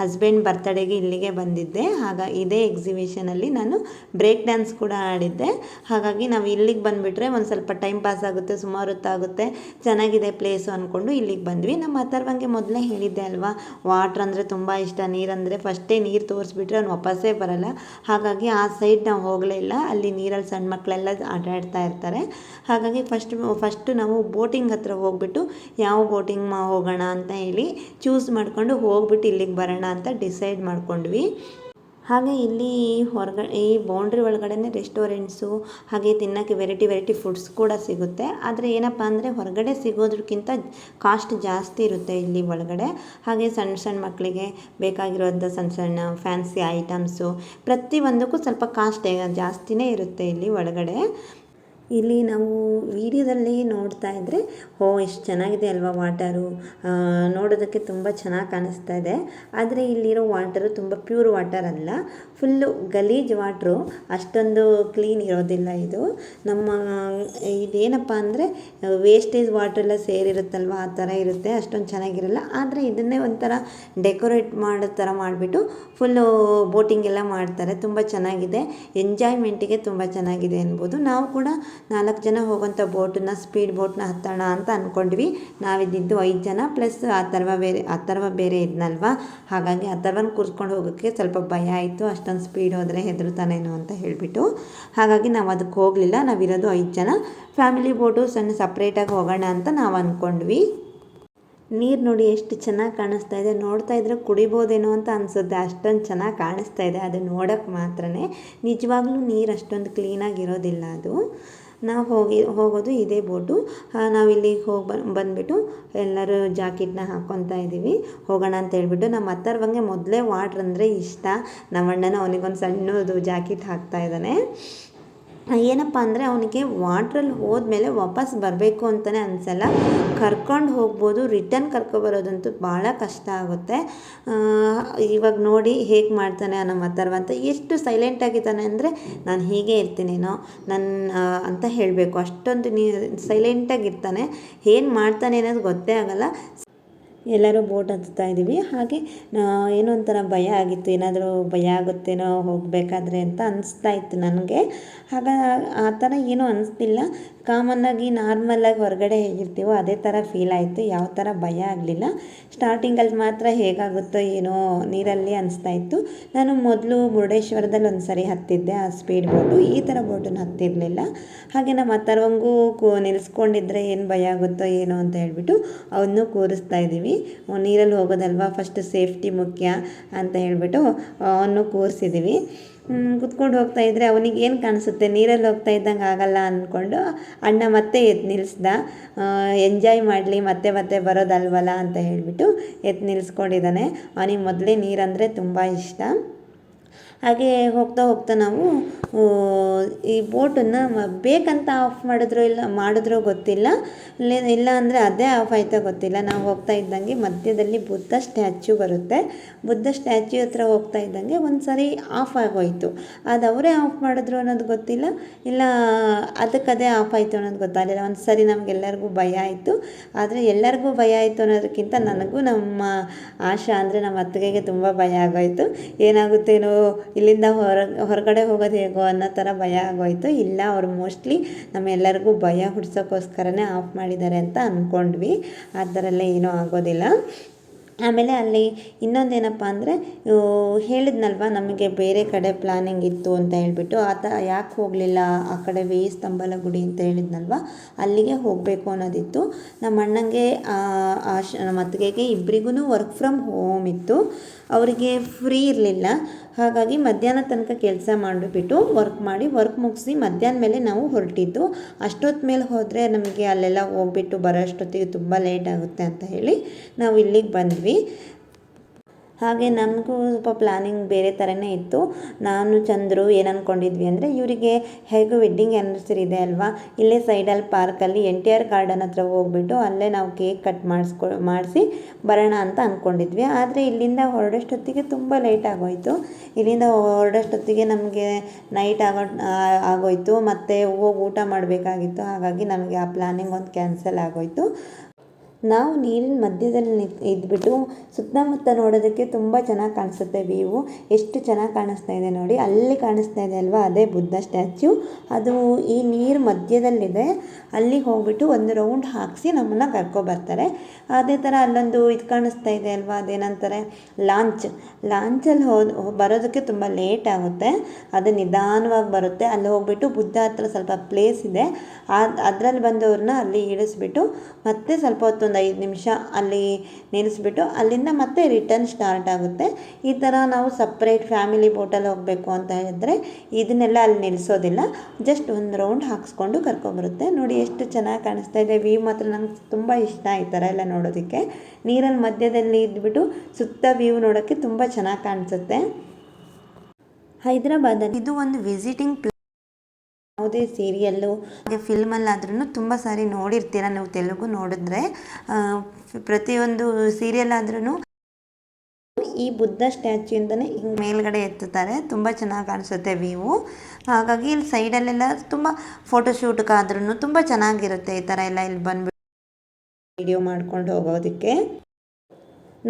ಹಸ್ಬೆಂಡ್ ಬರ್ತಡೇಗೆ ಇಲ್ಲಿಗೆ ಬಂದಿದ್ದೆ. ಆಗ ಇದೇ ಎಕ್ಸಿಬಿಷನಲ್ಲಿ ನಾನು ಬ್ರೇಕ್ ಡ್ಯಾನ್ಸ್ ಕೂಡ ಆಡಿದ್ದೆ. ಹಾಗಾಗಿ ನಾವು ಇಲ್ಲಿಗೆ ಬಂದುಬಿಟ್ರೆ ಒಂದು ಸ್ವಲ್ಪ ಟೈಮ್ ಪಾಸ್ ಆಗುತ್ತೆ, ಸುಮಾರು ಹೊತ್ತಾಗುತ್ತೆ ಚೆನ್ನಾಗಿದೆ ಪ್ಲೇಸು ಅಂದ್ಕೊಂಡು ಇಲ್ಲಿಗೆ ಬಂದ್ವಿ. ನಮ್ಮ ಅಥರ್ವಂಗೆ ಮೊದಲೇ ಹೇಳಿದ್ದೆ ಅಲ್ವಾ ವಾಟ್ರ್ ಅಂದರೆ ತುಂಬ ಇಷ್ಟ ನೀರಂದರೆ ಫಸ್ಟೇ ನೀರು ತೋರಿಸ್ಬಿಟ್ರೆ ಅವ್ನು ವಾಪಸ್ಸೇ ಬರಲ್ಲ. ಹಾಗಾಗಿ ಆ ಸೈಡ್ ನಾವು ಹೋಗಲೇ ಇಲ್ಲ. ಅಲ್ಲಿ ನೀರಲ್ಲಿ ಸಣ್ಣ ಮಕ್ಕಳೆಲ್ಲ ಆಟ ಆಡ್ತಾ ಇರ್ತಾರೆ. ಹಾಗಾಗಿ ಫಸ್ಟ್ ಫಸ್ಟು ನಾವು ಬೋಟಿಂಗ್ ಹತ್ರ ಹೋಗ್ಬಿಟ್ಟು, ಯಾವ ಬೋಟಿಂಗ್ ಹೋಗೋಣ? ಅಂತ ಹೇಳಿ ಚೂಸ್ ಮಾಡಿಕೊಂಡು ಹೋಗ್ಬಿಟ್ಟು ಇಲ್ಲಿಗೆ ಬರೋಣ ಅಂತ ಡಿಸೈಡ್ ಮಾಡ್ಕೊಂಡ್ವಿ. ಹಾಗೆ ಇಲ್ಲಿ ಹೊರಗಡೆ ಈ ಬೌಂಡ್ರಿ ಒಳಗಡೆ ರೆಸ್ಟೋರೆಂಟ್ಸು, ಹಾಗೆ ತಿನ್ನೋಕ್ಕೆ ವೆರೈಟಿ ವೆರೈಟಿ ಫುಡ್ಸ್ ಕೂಡ ಸಿಗುತ್ತೆ. ಆದರೆ ಏನಪ್ಪ ಅಂದರೆ ಹೊರಗಡೆ ಸಿಗೋದಕ್ಕಿಂತ ಕಾಸ್ಟ್ ಜಾಸ್ತಿ ಇರುತ್ತೆ ಇಲ್ಲಿ ಒಳಗಡೆ. ಹಾಗೆ ಸಣ್ಣ ಸಣ್ಣ ಮಕ್ಕಳಿಗೆ ಬೇಕಾಗಿರೋಂಥ ಸಣ್ಣ ಸಣ್ಣ ಫ್ಯಾನ್ಸಿ ಐಟಮ್ಸು ಪ್ರತಿಯೊಂದಕ್ಕೂ ಸ್ವಲ್ಪ ಕಾಸ್ಟ್ ಜಾಸ್ತಿನೇ ಇರುತ್ತೆ ಇಲ್ಲಿ ಒಳಗಡೆ. ಇಲ್ಲಿ ನಾವು ವಿಡಿಯೋದಲ್ಲಿ ನೋಡ್ತಾ ಇದ್ದರೆ ಓ, ಎಷ್ಟು ಚೆನ್ನಾಗಿದೆ ಅಲ್ವಾ ವಾಟರು. ನೋಡೋದಕ್ಕೆ ತುಂಬ ಚೆನ್ನಾಗಿ ಕಾಣಿಸ್ತಾ ಇದೆ. ಆದರೆ ಇಲ್ಲಿರೋ ವಾಟರು ತುಂಬ ಪ್ಯೂರ್ ವಾಟರ್ ಅಲ್ಲ. ಫುಲ್ಲು ಗಲೀಜ್ ವಾಟ್ರು. ಅಷ್ಟೊಂದು ಕ್ಲೀನ್ ಇರೋದಿಲ್ಲ ಇದು. ನಮ್ಮ, ಇದೇನಪ್ಪ ಅಂದರೆ ವೇಸ್ಟೇಜ್ ವಾಟ್ರೆಲ್ಲ ಸೇರಿರುತ್ತಲ್ವ? ಆ ಥರ ಇರುತ್ತೆ. ಅಷ್ಟೊಂದು ಚೆನ್ನಾಗಿರಲ್ಲ. ಆದರೆ ಇದನ್ನೇ ಒಂಥರ ಡೆಕೋರೇಟ್ ಮಾಡೋ ಥರ ಮಾಡಿಬಿಟ್ಟು ಫುಲ್ಲು ಬೋಟಿಂಗ್ ಎಲ್ಲ ಮಾಡ್ತಾರೆ. ತುಂಬ ಚೆನ್ನಾಗಿದೆ. ಎಂಜಾಯ್ಮೆಂಟಿಗೆ ತುಂಬ ಚೆನ್ನಾಗಿದೆ ಅನ್ಬೋದು. ನಾವು ಕೂಡ ನಾಲ್ಕು ಜನ ಹೋಗೋಂಥ ಬೋಟನ್ನ ಸ್ಪೀಡ್ ಬೋಟ್ನ ಹತ್ತೋಣ ಅಂತ ಅಂದ್ಕೊಂಡ್ವಿ ನಾವಿದ್ದಿದ್ದು ಐದು ಜನ ಪ್ಲಸ್ ಆ ಅಥರ್ವ ಬೇರೆ ಅಥರ್ವ ಬೇರೆ ಇದ್ನಲ್ವ? ಹಾಗಾಗಿ ಆ ಥರವನ್ನ ಕೂರಿಸ್ಕೊಂಡು ಹೋಗೋಕ್ಕೆ ಸ್ವಲ್ಪ ಭಯ ಆಯಿತು. ಅಷ್ಟೊಂದು ಸ್ಪೀಡ್ ಹೋದರೆ ಹೆದರ್ತಾನೇನೋ ಅಂತ ಹೇಳಿಬಿಟ್ಟು. ಹಾಗಾಗಿ ನಾವು ಅದಕ್ಕೆ ಹೋಗಲಿಲ್ಲ. ನಾವಿರೋದು ಐದು ಜನ. ಫ್ಯಾಮಿಲಿ ಬೋಟು ಸಣ್ಣ ಸಪ್ರೇಟಾಗಿ ಹೋಗೋಣ ಅಂತ ನಾವು ಅಂದ್ಕೊಂಡ್ವಿ ನೀರು ನೋಡಿ ಎಷ್ಟು ಚೆನ್ನಾಗಿ ಕಾಣಿಸ್ತಾ ಇದೆ. ನೋಡ್ತಾ ಇದ್ರೆ ಕುಡಿಬೋದೇನೋ ಅಂತ ಅನಿಸುತ್ತೆ. ಅಷ್ಟೊಂದು ಚೆನ್ನಾಗಿ ಕಾಣಿಸ್ತಾ ಇದೆ. ಅದು ನೋಡೋಕ್ಕೆ ಮಾತ್ರನೇ. ನಿಜವಾಗ್ಲೂ ನೀರು ಅಷ್ಟೊಂದು ಕ್ಲೀನಾಗಿರೋದಿಲ್ಲ ಅದು. ನಾವು ಹೋಗಿ, ಹೋಗೋದು ಇದೇ ಬೋಟು. ನಾವು ಇಲ್ಲಿಗೆ ಹೋಗಿ ಬಂದು ಬಂದುಬಿಟ್ಟು ಎಲ್ಲರೂ ಜಾಕೆಟ್ನ ಹಾಕ್ಕೊತಾ ಇದ್ದೀವಿ ಹೋಗೋಣ ಅಂತ ಹೇಳ್ಬಿಟ್ಟು ನಮ್ಮ ಅತ್ತರ್ವಂಗೆ ಮೊದಲೇ ವಾಟ್ರ್ ಅಂದರೆ ಇಷ್ಟ. ನಮ್ಮ ಅಣ್ಣನ ಅವನಿಗೊಂದು ಸಣ್ಣದು ಜಾಕೆಟ್ ಹಾಕ್ತಾ ಇದ್ದಾನೆ. ಏನಪ್ಪ ಅಂದರೆ ಅವನಿಗೆ ವಾಟ್ರಲ್ಲಿ ಹೋದ್ಮೇಲೆ ವಾಪಸ್ ಬರಬೇಕು ಅಂತಲೇ ಅನಿಸಲ್ಲ. ಕರ್ಕೊಂಡು ಹೋಗ್ಬೋದು ರಿಟರ್ನ್ ಕರ್ಕೊಬರೋದಂತೂ ಭಾಳ ಕಷ್ಟ ಆಗುತ್ತೆ. ಇವಾಗ ನೋಡಿ ಹೇಗೆ ಮಾಡ್ತಾನೆ ನಮ್ಮ ಅಂತ. ಎಷ್ಟು ಸೈಲೆಂಟಾಗಿದ್ದಾನೆ ಅಂದರೆ, ನಾನು ಹೀಗೆ ಇರ್ತೀನೇನೋ ನನ್ನ ಅಂತ ಹೇಳಬೇಕು. ಅಷ್ಟೊಂದು ನೀ ಸೈಲೆಂಟಾಗಿರ್ತಾನೆ ಏನು ಮಾಡ್ತಾನೆ ಅನ್ನೋದು ಗೊತ್ತೇ ಆಗಲ್ಲ. ಎಲ್ಲರೂ ಬೋಟ್ ಹತ್ತುತ್ತಾ ಇದ್ದೀವಿ. ಹಾಗೆ ಏನೋ ಒಂಥರ ಭಯ ಆಗಿತ್ತು. ಏನಾದರೂ ಭಯ ಆಗುತ್ತೇನೋ ಹೋಗಬೇಕಾದ್ರೆ ಅಂತ ಅನಿಸ್ತಾ ಇತ್ತು ನನಗೆ. ಆಗ ಆ ಥರ ಏನೂ ಅನಿಸ್ತಿಲ್ಲ. ಕಾಮನ್ನಾಗಿ ನಾರ್ಮಲಾಗಿ ಹೊರಗಡೆ ಹೇಗಿರ್ತೀವೋ ಅದೇ ಥರ ಫೀಲ್ ಆಯಿತು. ಯಾವ ಥರ ಭಯ ಆಗಲಿಲ್ಲ. ಸ್ಟಾರ್ಟಿಂಗಲ್ಲಿ ಮಾತ್ರ ಹೇಗಾಗುತ್ತೋ ಏನೋ ನೀರಲ್ಲಿ ಅನಿಸ್ತಾ ಇತ್ತು. ನಾನು ಮೊದಲು ಮುರುಡೇಶ್ವರದಲ್ಲಿ ಒಂದು ಸರಿ ಹತ್ತಿದ್ದೆ, ಆ ಸ್ಪೀಡ್ ಬೋಟು ಈ ಥರ ಬೋಟನ್ನು ಹತ್ತಿರಲಿಲ್ಲ. ಹಾಗೆ ನಮ್ಮ ಅಥರ್ವಂಗೂ ಕೂ ನಿಲ್ಲಿಸ್ಕೊಂಡಿದ್ರೆ ಏನು ಭಯ ಆಗುತ್ತೋ ಏನೋ ಅಂತ ಹೇಳ್ಬಿಟ್ಟು ಅವನ್ನೂ ಕೂರಿಸ್ತಾ ನೀರಲ್ಲಿ ಹೋಗೋದಲ್ವಾ? ಫಸ್ಟ್ ಸೇಫ್ಟಿ ಮುಖ್ಯ ಅಂತ ಹೇಳಿಬಿಟ್ಟು ಅವನು ಕೂರಿಸಿದ್ದೀವಿ ಕುತ್ಕೊಂಡು ಹೋಗ್ತಾ ಇದ್ದರೆ ಅವನಿಗೆ ಏನು ಕಾಣಿಸುತ್ತೆ? ನೀರಲ್ಲಿ ಹೋಗ್ತಾ ಇದ್ದಂಗೆ ಆಗಲ್ಲ ಅಂದ್ಕೊಂಡು ಅಣ್ಣ ಮತ್ತೆ ಎತ್ತು ನಿಲ್ಲಿಸ್ದ ಎಂಜಾಯ್ ಮಾಡಲಿ, ಮತ್ತೆ ಮತ್ತೆ ಬರೋದಲ್ವಲ್ಲ ಅಂತ ಹೇಳಿಬಿಟ್ಟು ಎತ್ತು ನಿಲ್ಲಿಸ್ಕೊಂಡಿದ್ದಾನೆ ಅವನಿಗೆ ಮೊದಲೇ ನೀರಂದರೆ ತುಂಬ ಇಷ್ಟ. ಹಾಗೆ ಹೋಗ್ತಾ ಹೋಗ್ತಾ ನಾವು ಈ ಬೋಟನ್ನು ಬೇಕಂತ ಆಫ್ ಮಾಡಿದ್ರೋ ಇಲ್ಲ, ಮಾಡಿದ್ರೋ ಗೊತ್ತಿಲ್ಲ. ಇಲ್ಲ ಇಲ್ಲ ಅಂದರೆ ಅದೇ ಆಫ್ ಆಯ್ತಾ ಗೊತ್ತಿಲ್ಲ. ನಾವು ಹೋಗ್ತಾ ಇದ್ದಂಗೆ ಮಧ್ಯದಲ್ಲಿ ಬುದ್ಧ ಸ್ಟ್ಯಾಚ್ಯೂ ಬರುತ್ತೆ. ಬುದ್ಧ ಸ್ಟ್ಯಾಚ್ಯೂ ಹತ್ರ ಹೋಗ್ತಾ ಇದ್ದಂಗೆ ಒಂದು ಸಾರಿ ಆಫ್ ಆಗೋಯ್ತು. ಅದು ಅವರೇ ಆಫ್ ಮಾಡಿದ್ರು ಅನ್ನೋದು ಗೊತ್ತಿಲ್ಲ. ಇಲ್ಲ ಅದಕ್ಕದೇ ಆಫ್ ಆಯಿತು ಅನ್ನೋದು ಗೊತ್ತಾಗಲಿಲ್ಲ. ಒಂದು ಸರಿ ನಮಗೆಲ್ಲರಿಗೂ ಭಯ ಆಯಿತು. ಆದರೆ ಎಲ್ಲರಿಗೂ ಭಯ ಆಯಿತು ಅನ್ನೋದಕ್ಕಿಂತ ನನಗೂ ನಮ್ಮ ಆಶಾ ಅಂದರೆ ನಮ್ಮ ಅತ್ತಿಗೆಗೆ ತುಂಬ ಭಯ ಆಗೋಯ್ತು. ಏನಾಗುತ್ತೇನೋ ಇಲ್ಲಿಂದ ಹೊರ, ಹೊರಗಡೆ ಹೋಗೋದು ಹೇಗೋ ಅನ್ನೋ ಥರ ಭಯ ಆಗೋಯ್ತು. ಇಲ್ಲ, ಅವ್ರು ಮೋಸ್ಟ್ಲಿ ನಮ್ಮೆಲ್ಲರಿಗೂ ಭಯ ಹುಡ್ಸೋಕ್ಕೋಸ್ಕರನೇ ಆಫ್ ಮಾಡಿದ್ದಾರೆ ಅಂತ ಅಂದ್ಕೊಂಡ್ವಿ ಆ ಥರ ಎಲ್ಲ ಏನೂ ಆಗೋದಿಲ್ಲ. ಆಮೇಲೆ ಅಲ್ಲಿ ಇನ್ನೊಂದೇನಪ್ಪ ಅಂದರೆ ಹೇಳಿದ್ನಲ್ವ ನಮಗೆ ಬೇರೆ ಕಡೆ ಪ್ಲಾನಿಂಗ್ ಇತ್ತು ಅಂತ ಹೇಳ್ಬಿಟ್ಟು ಆತ ಯಾಕೆ ಹೋಗಲಿಲ್ಲ ಆ ಕಡೆ ವೇ ಸ್ತಂಭಲ ಗುಡಿ ಅಂತ ಹೇಳಿದ್ನಲ್ವ, ಅಲ್ಲಿಗೆ ಹೋಗಬೇಕು ಅನ್ನೋದಿತ್ತು. ನಮ್ಮ ಅಣ್ಣಂಗೆ ನಮ್ಮ ಅತ್ತಿಗೆಗೆ ಇಬ್ಬರಿಗೂ ವರ್ಕ್ ಫ್ರಮ್ ಹೋಮ್ ಇತ್ತು. ಅವರಿಗೆ ಫ್ರೀ ಇರಲಿಲ್ಲ. ಹಾಗಾಗಿ ಮಧ್ಯಾಹ್ನ ತನಕ ಕೆಲಸ ಮಾಡಿಬಿಟ್ಟು ವರ್ಕ್ ಮಾಡಿ ವರ್ಕ್ ಮುಗಿಸಿ ಮಧ್ಯಾಹ್ನ ಮೇಲೆ ನಾವು ಹೊರಟಿದ್ದು. ಅಷ್ಟೊತ್ತು ಮೇಲೆ ಹೋದರೆ ನಮಗೆ ಅಲ್ಲೆಲ್ಲ ಹೋಗ್ಬಿಟ್ಟು ಬರೋ ಅಷ್ಟೊತ್ತಿಗೆ ತುಂಬ ಲೇಟ್ ಆಗುತ್ತೆ ಅಂತ ಹೇಳಿ ನಾವು ಇಲ್ಲಿಗೆ ಬಂದ್ವಿ. ಹಾಗೆ ನಮಗೂ ಸ್ವಲ್ಪ ಪ್ಲ್ಯಾನಿಂಗ್ ಬೇರೆ ಥರನೇ ಇತ್ತು. ನಾನು, ಚಂದ್ರು ಏನು ಅಂದ್ಕೊಂಡಿದ್ವಿ ಅಂದರೆ ಇವರಿಗೆ ಹೇಗೂ ವೆಡ್ಡಿಂಗ್ ಆ್ಯನಿವರ್ಸರಿ ಇದೆ ಅಲ್ವಾ? ಇಲ್ಲೇ ಸೈಡಲ್ಲಿ ಪಾರ್ಕಲ್ಲಿ ಎನ್ ಟಿ ಆರ್ ಗಾರ್ಡನ್ ಹತ್ರ ಹೋಗ್ಬಿಟ್ಟು ಅಲ್ಲೇ ನಾವು ಕೇಕ್ ಕಟ್ ಮಾಡಿಸ್ಕೊ, ಮಾಡಿಸಿ ಬರೋಣ ಅಂತ ಅಂದ್ಕೊಂಡಿದ್ವಿ ಆದರೆ ಇಲ್ಲಿಂದ ಹೊರಡೋಷ್ಟೊತ್ತಿಗೆ ತುಂಬ ಲೇಟ್ ಆಗೋಯಿತು. ಇಲ್ಲಿಂದ ಹೊರಡೋಷ್ಟೊತ್ತಿಗೆ ನಮಗೆ ನೈಟ್ ಆಗೋ ಆಗೋಯಿತು. ಮತ್ತು ಹೋಗಿ ಊಟ ಮಾಡಬೇಕಾಗಿತ್ತು. ಹಾಗಾಗಿ ನಮಗೆ ಆ ಪ್ಲ್ಯಾನಿಂಗ್ ಒಂದು ಕ್ಯಾನ್ಸಲ್ ಆಗೋಯಿತು. ನಾವು ನೀರಿನ ಮಧ್ಯದಲ್ಲಿ ಇದ್ಬಿಟ್ಟು ಸುತ್ತಮುತ್ತ ನೋಡೋದಕ್ಕೆ ತುಂಬ ಚೆನ್ನಾಗಿ ಕಾಣಿಸುತ್ತೆ ವ್ಯೂ ಎಷ್ಟು ಚೆನ್ನಾಗಿ ಕಾಣಿಸ್ತಾ ಇದೆ ನೋಡಿ. ಅಲ್ಲಿ ಕಾಣಿಸ್ತಾ ಇದೆ ಅಲ್ವಾ? ಅದೇ ಬುದ್ಧ ಸ್ಟ್ಯಾಚ್ಯು. ಅದು ಈ ನೀರು ಮಧ್ಯದಲ್ಲಿದೆ. ಅಲ್ಲಿಗೆ ಹೋಗ್ಬಿಟ್ಟು ಒಂದು ರೌಂಡ್ ಹಾಕಿಸಿ ನಮ್ಮನ್ನು ಕರ್ಕೊಬರ್ತಾರೆ ಅದೇ ಥರ ಅಲ್ಲೊಂದು ಇದು ಕಾಣಿಸ್ತಾ ಇದೆ ಅಲ್ವಾ? ಅದೇನಂತಾರೆ? ಲಾಂಚ್. ಲಾಂಚಲ್ಲಿ ಹೋದ್ ಬರೋದಕ್ಕೆ ತುಂಬ ಲೇಟ್ ಆಗುತ್ತೆ. ಅದು ನಿಧಾನವಾಗಿ ಬರುತ್ತೆ. ಅಲ್ಲಿ ಹೋಗ್ಬಿಟ್ಟು ಬುದ್ಧ ಹತ್ರ ಸ್ವಲ್ಪ ಪ್ಲೇಸ್ ಇದೆ. ಅದರಲ್ಲಿ ಬಂದವ್ರನ್ನ ಅಲ್ಲಿ ಇಳಿಸ್ಬಿಟ್ಟು ಮತ್ತೆ ಸ್ವಲ್ಪ ಹೊತ್ತು ಒಂದು ಐದು ನಿಮಿಷ ಅಲ್ಲಿ ನಿಲ್ಲಿಸ್ಬಿಟ್ಟು ಅಲ್ಲಿಂದ ಮತ್ತೆ ರಿಟರ್ನ್ ಸ್ಟಾರ್ಟ್ ಆಗುತ್ತೆ. ಈ ಥರ ನಾವು ಸಪ್ರೇಟ್ ಫ್ಯಾಮಿಲಿ ಬೋಟಲ್ಲಿ ಹೋಗಬೇಕು ಅಂತ ಹೇಳಿದ್ರೆ ಇದನ್ನೆಲ್ಲ ಅಲ್ಲಿ ನಿಲ್ಲಿಸೋದಿಲ್ಲ. ಜಸ್ಟ್ ಒಂದು ರೌಂಡ್ ಹಾಕ್ಸ್ಕೊಂಡು ಕರ್ಕೊಂಬರುತ್ತೆ. ನೋಡಿ ಎಷ್ಟು ಚೆನ್ನಾಗಿ ಕಾಣಿಸ್ತಾ ಇದೆ. ವ್ಯೂ ಮಾತ್ರ ನಂಗೆ ತುಂಬ ಇಷ್ಟ ಈ ಥರ ಎಲ್ಲ ನೋಡೋದಕ್ಕೆ. ನೀರಲ್ಲಿ ಮಧ್ಯದಲ್ಲಿ ಇದ್ಬಿಟ್ಟು ಸುತ್ತ ವ್ಯೂ ನೋಡೋಕ್ಕೆ ತುಂಬ ಚೆನ್ನಾಗಿ ಕಾಣಿಸುತ್ತೆ. ಹೈದರಾಬಾದಲ್ಲಿ ಇದು ಒಂದು ವಿಸಿಟಿಂಗ್ ಯಾವುದೇ ಸೀರಿಯಲ್ಲು ಹಾಗೆ ಫಿಲ್ಮಲ್ಲಾದ್ರೂ ತುಂಬ ಸಾರಿ ನೋಡಿರ್ತೀರ ನೀವು ತೆಲುಗು ನೋಡಿದ್ರೆ. ಪ್ರತಿಯೊಂದು ಸೀರಿಯಲ್ ಆದ್ರೂ ಈ ಬುದ್ಧ ಸ್ಟ್ಯಾಚ್ಯೂಯಿಂದನೇ ಹಿಂಗೆ ಮೇಲ್ಗಡೆ ಎತ್ತುತ್ತಾರೆ. ತುಂಬ ಚೆನ್ನಾಗಿ ಕಾಣಿಸುತ್ತೆ ವ್ಯೂ. ಹಾಗಾಗಿ ಇಲ್ಲಿ ಸೈಡಲ್ಲೆಲ್ಲ ತುಂಬ ಫೋಟೋಶೂಟ್ಗಾದ್ರೂ ತುಂಬ ಚೆನ್ನಾಗಿರುತ್ತೆ ಈ ಥರ ಎಲ್ಲ ಇಲ್ಲಿ ಬಂದ್ಬಿಟ್ಟು. ವಿಡಿಯೋ ಮಾಡ್ಕೊಂಡು ಹೋಗೋದಕ್ಕೆ.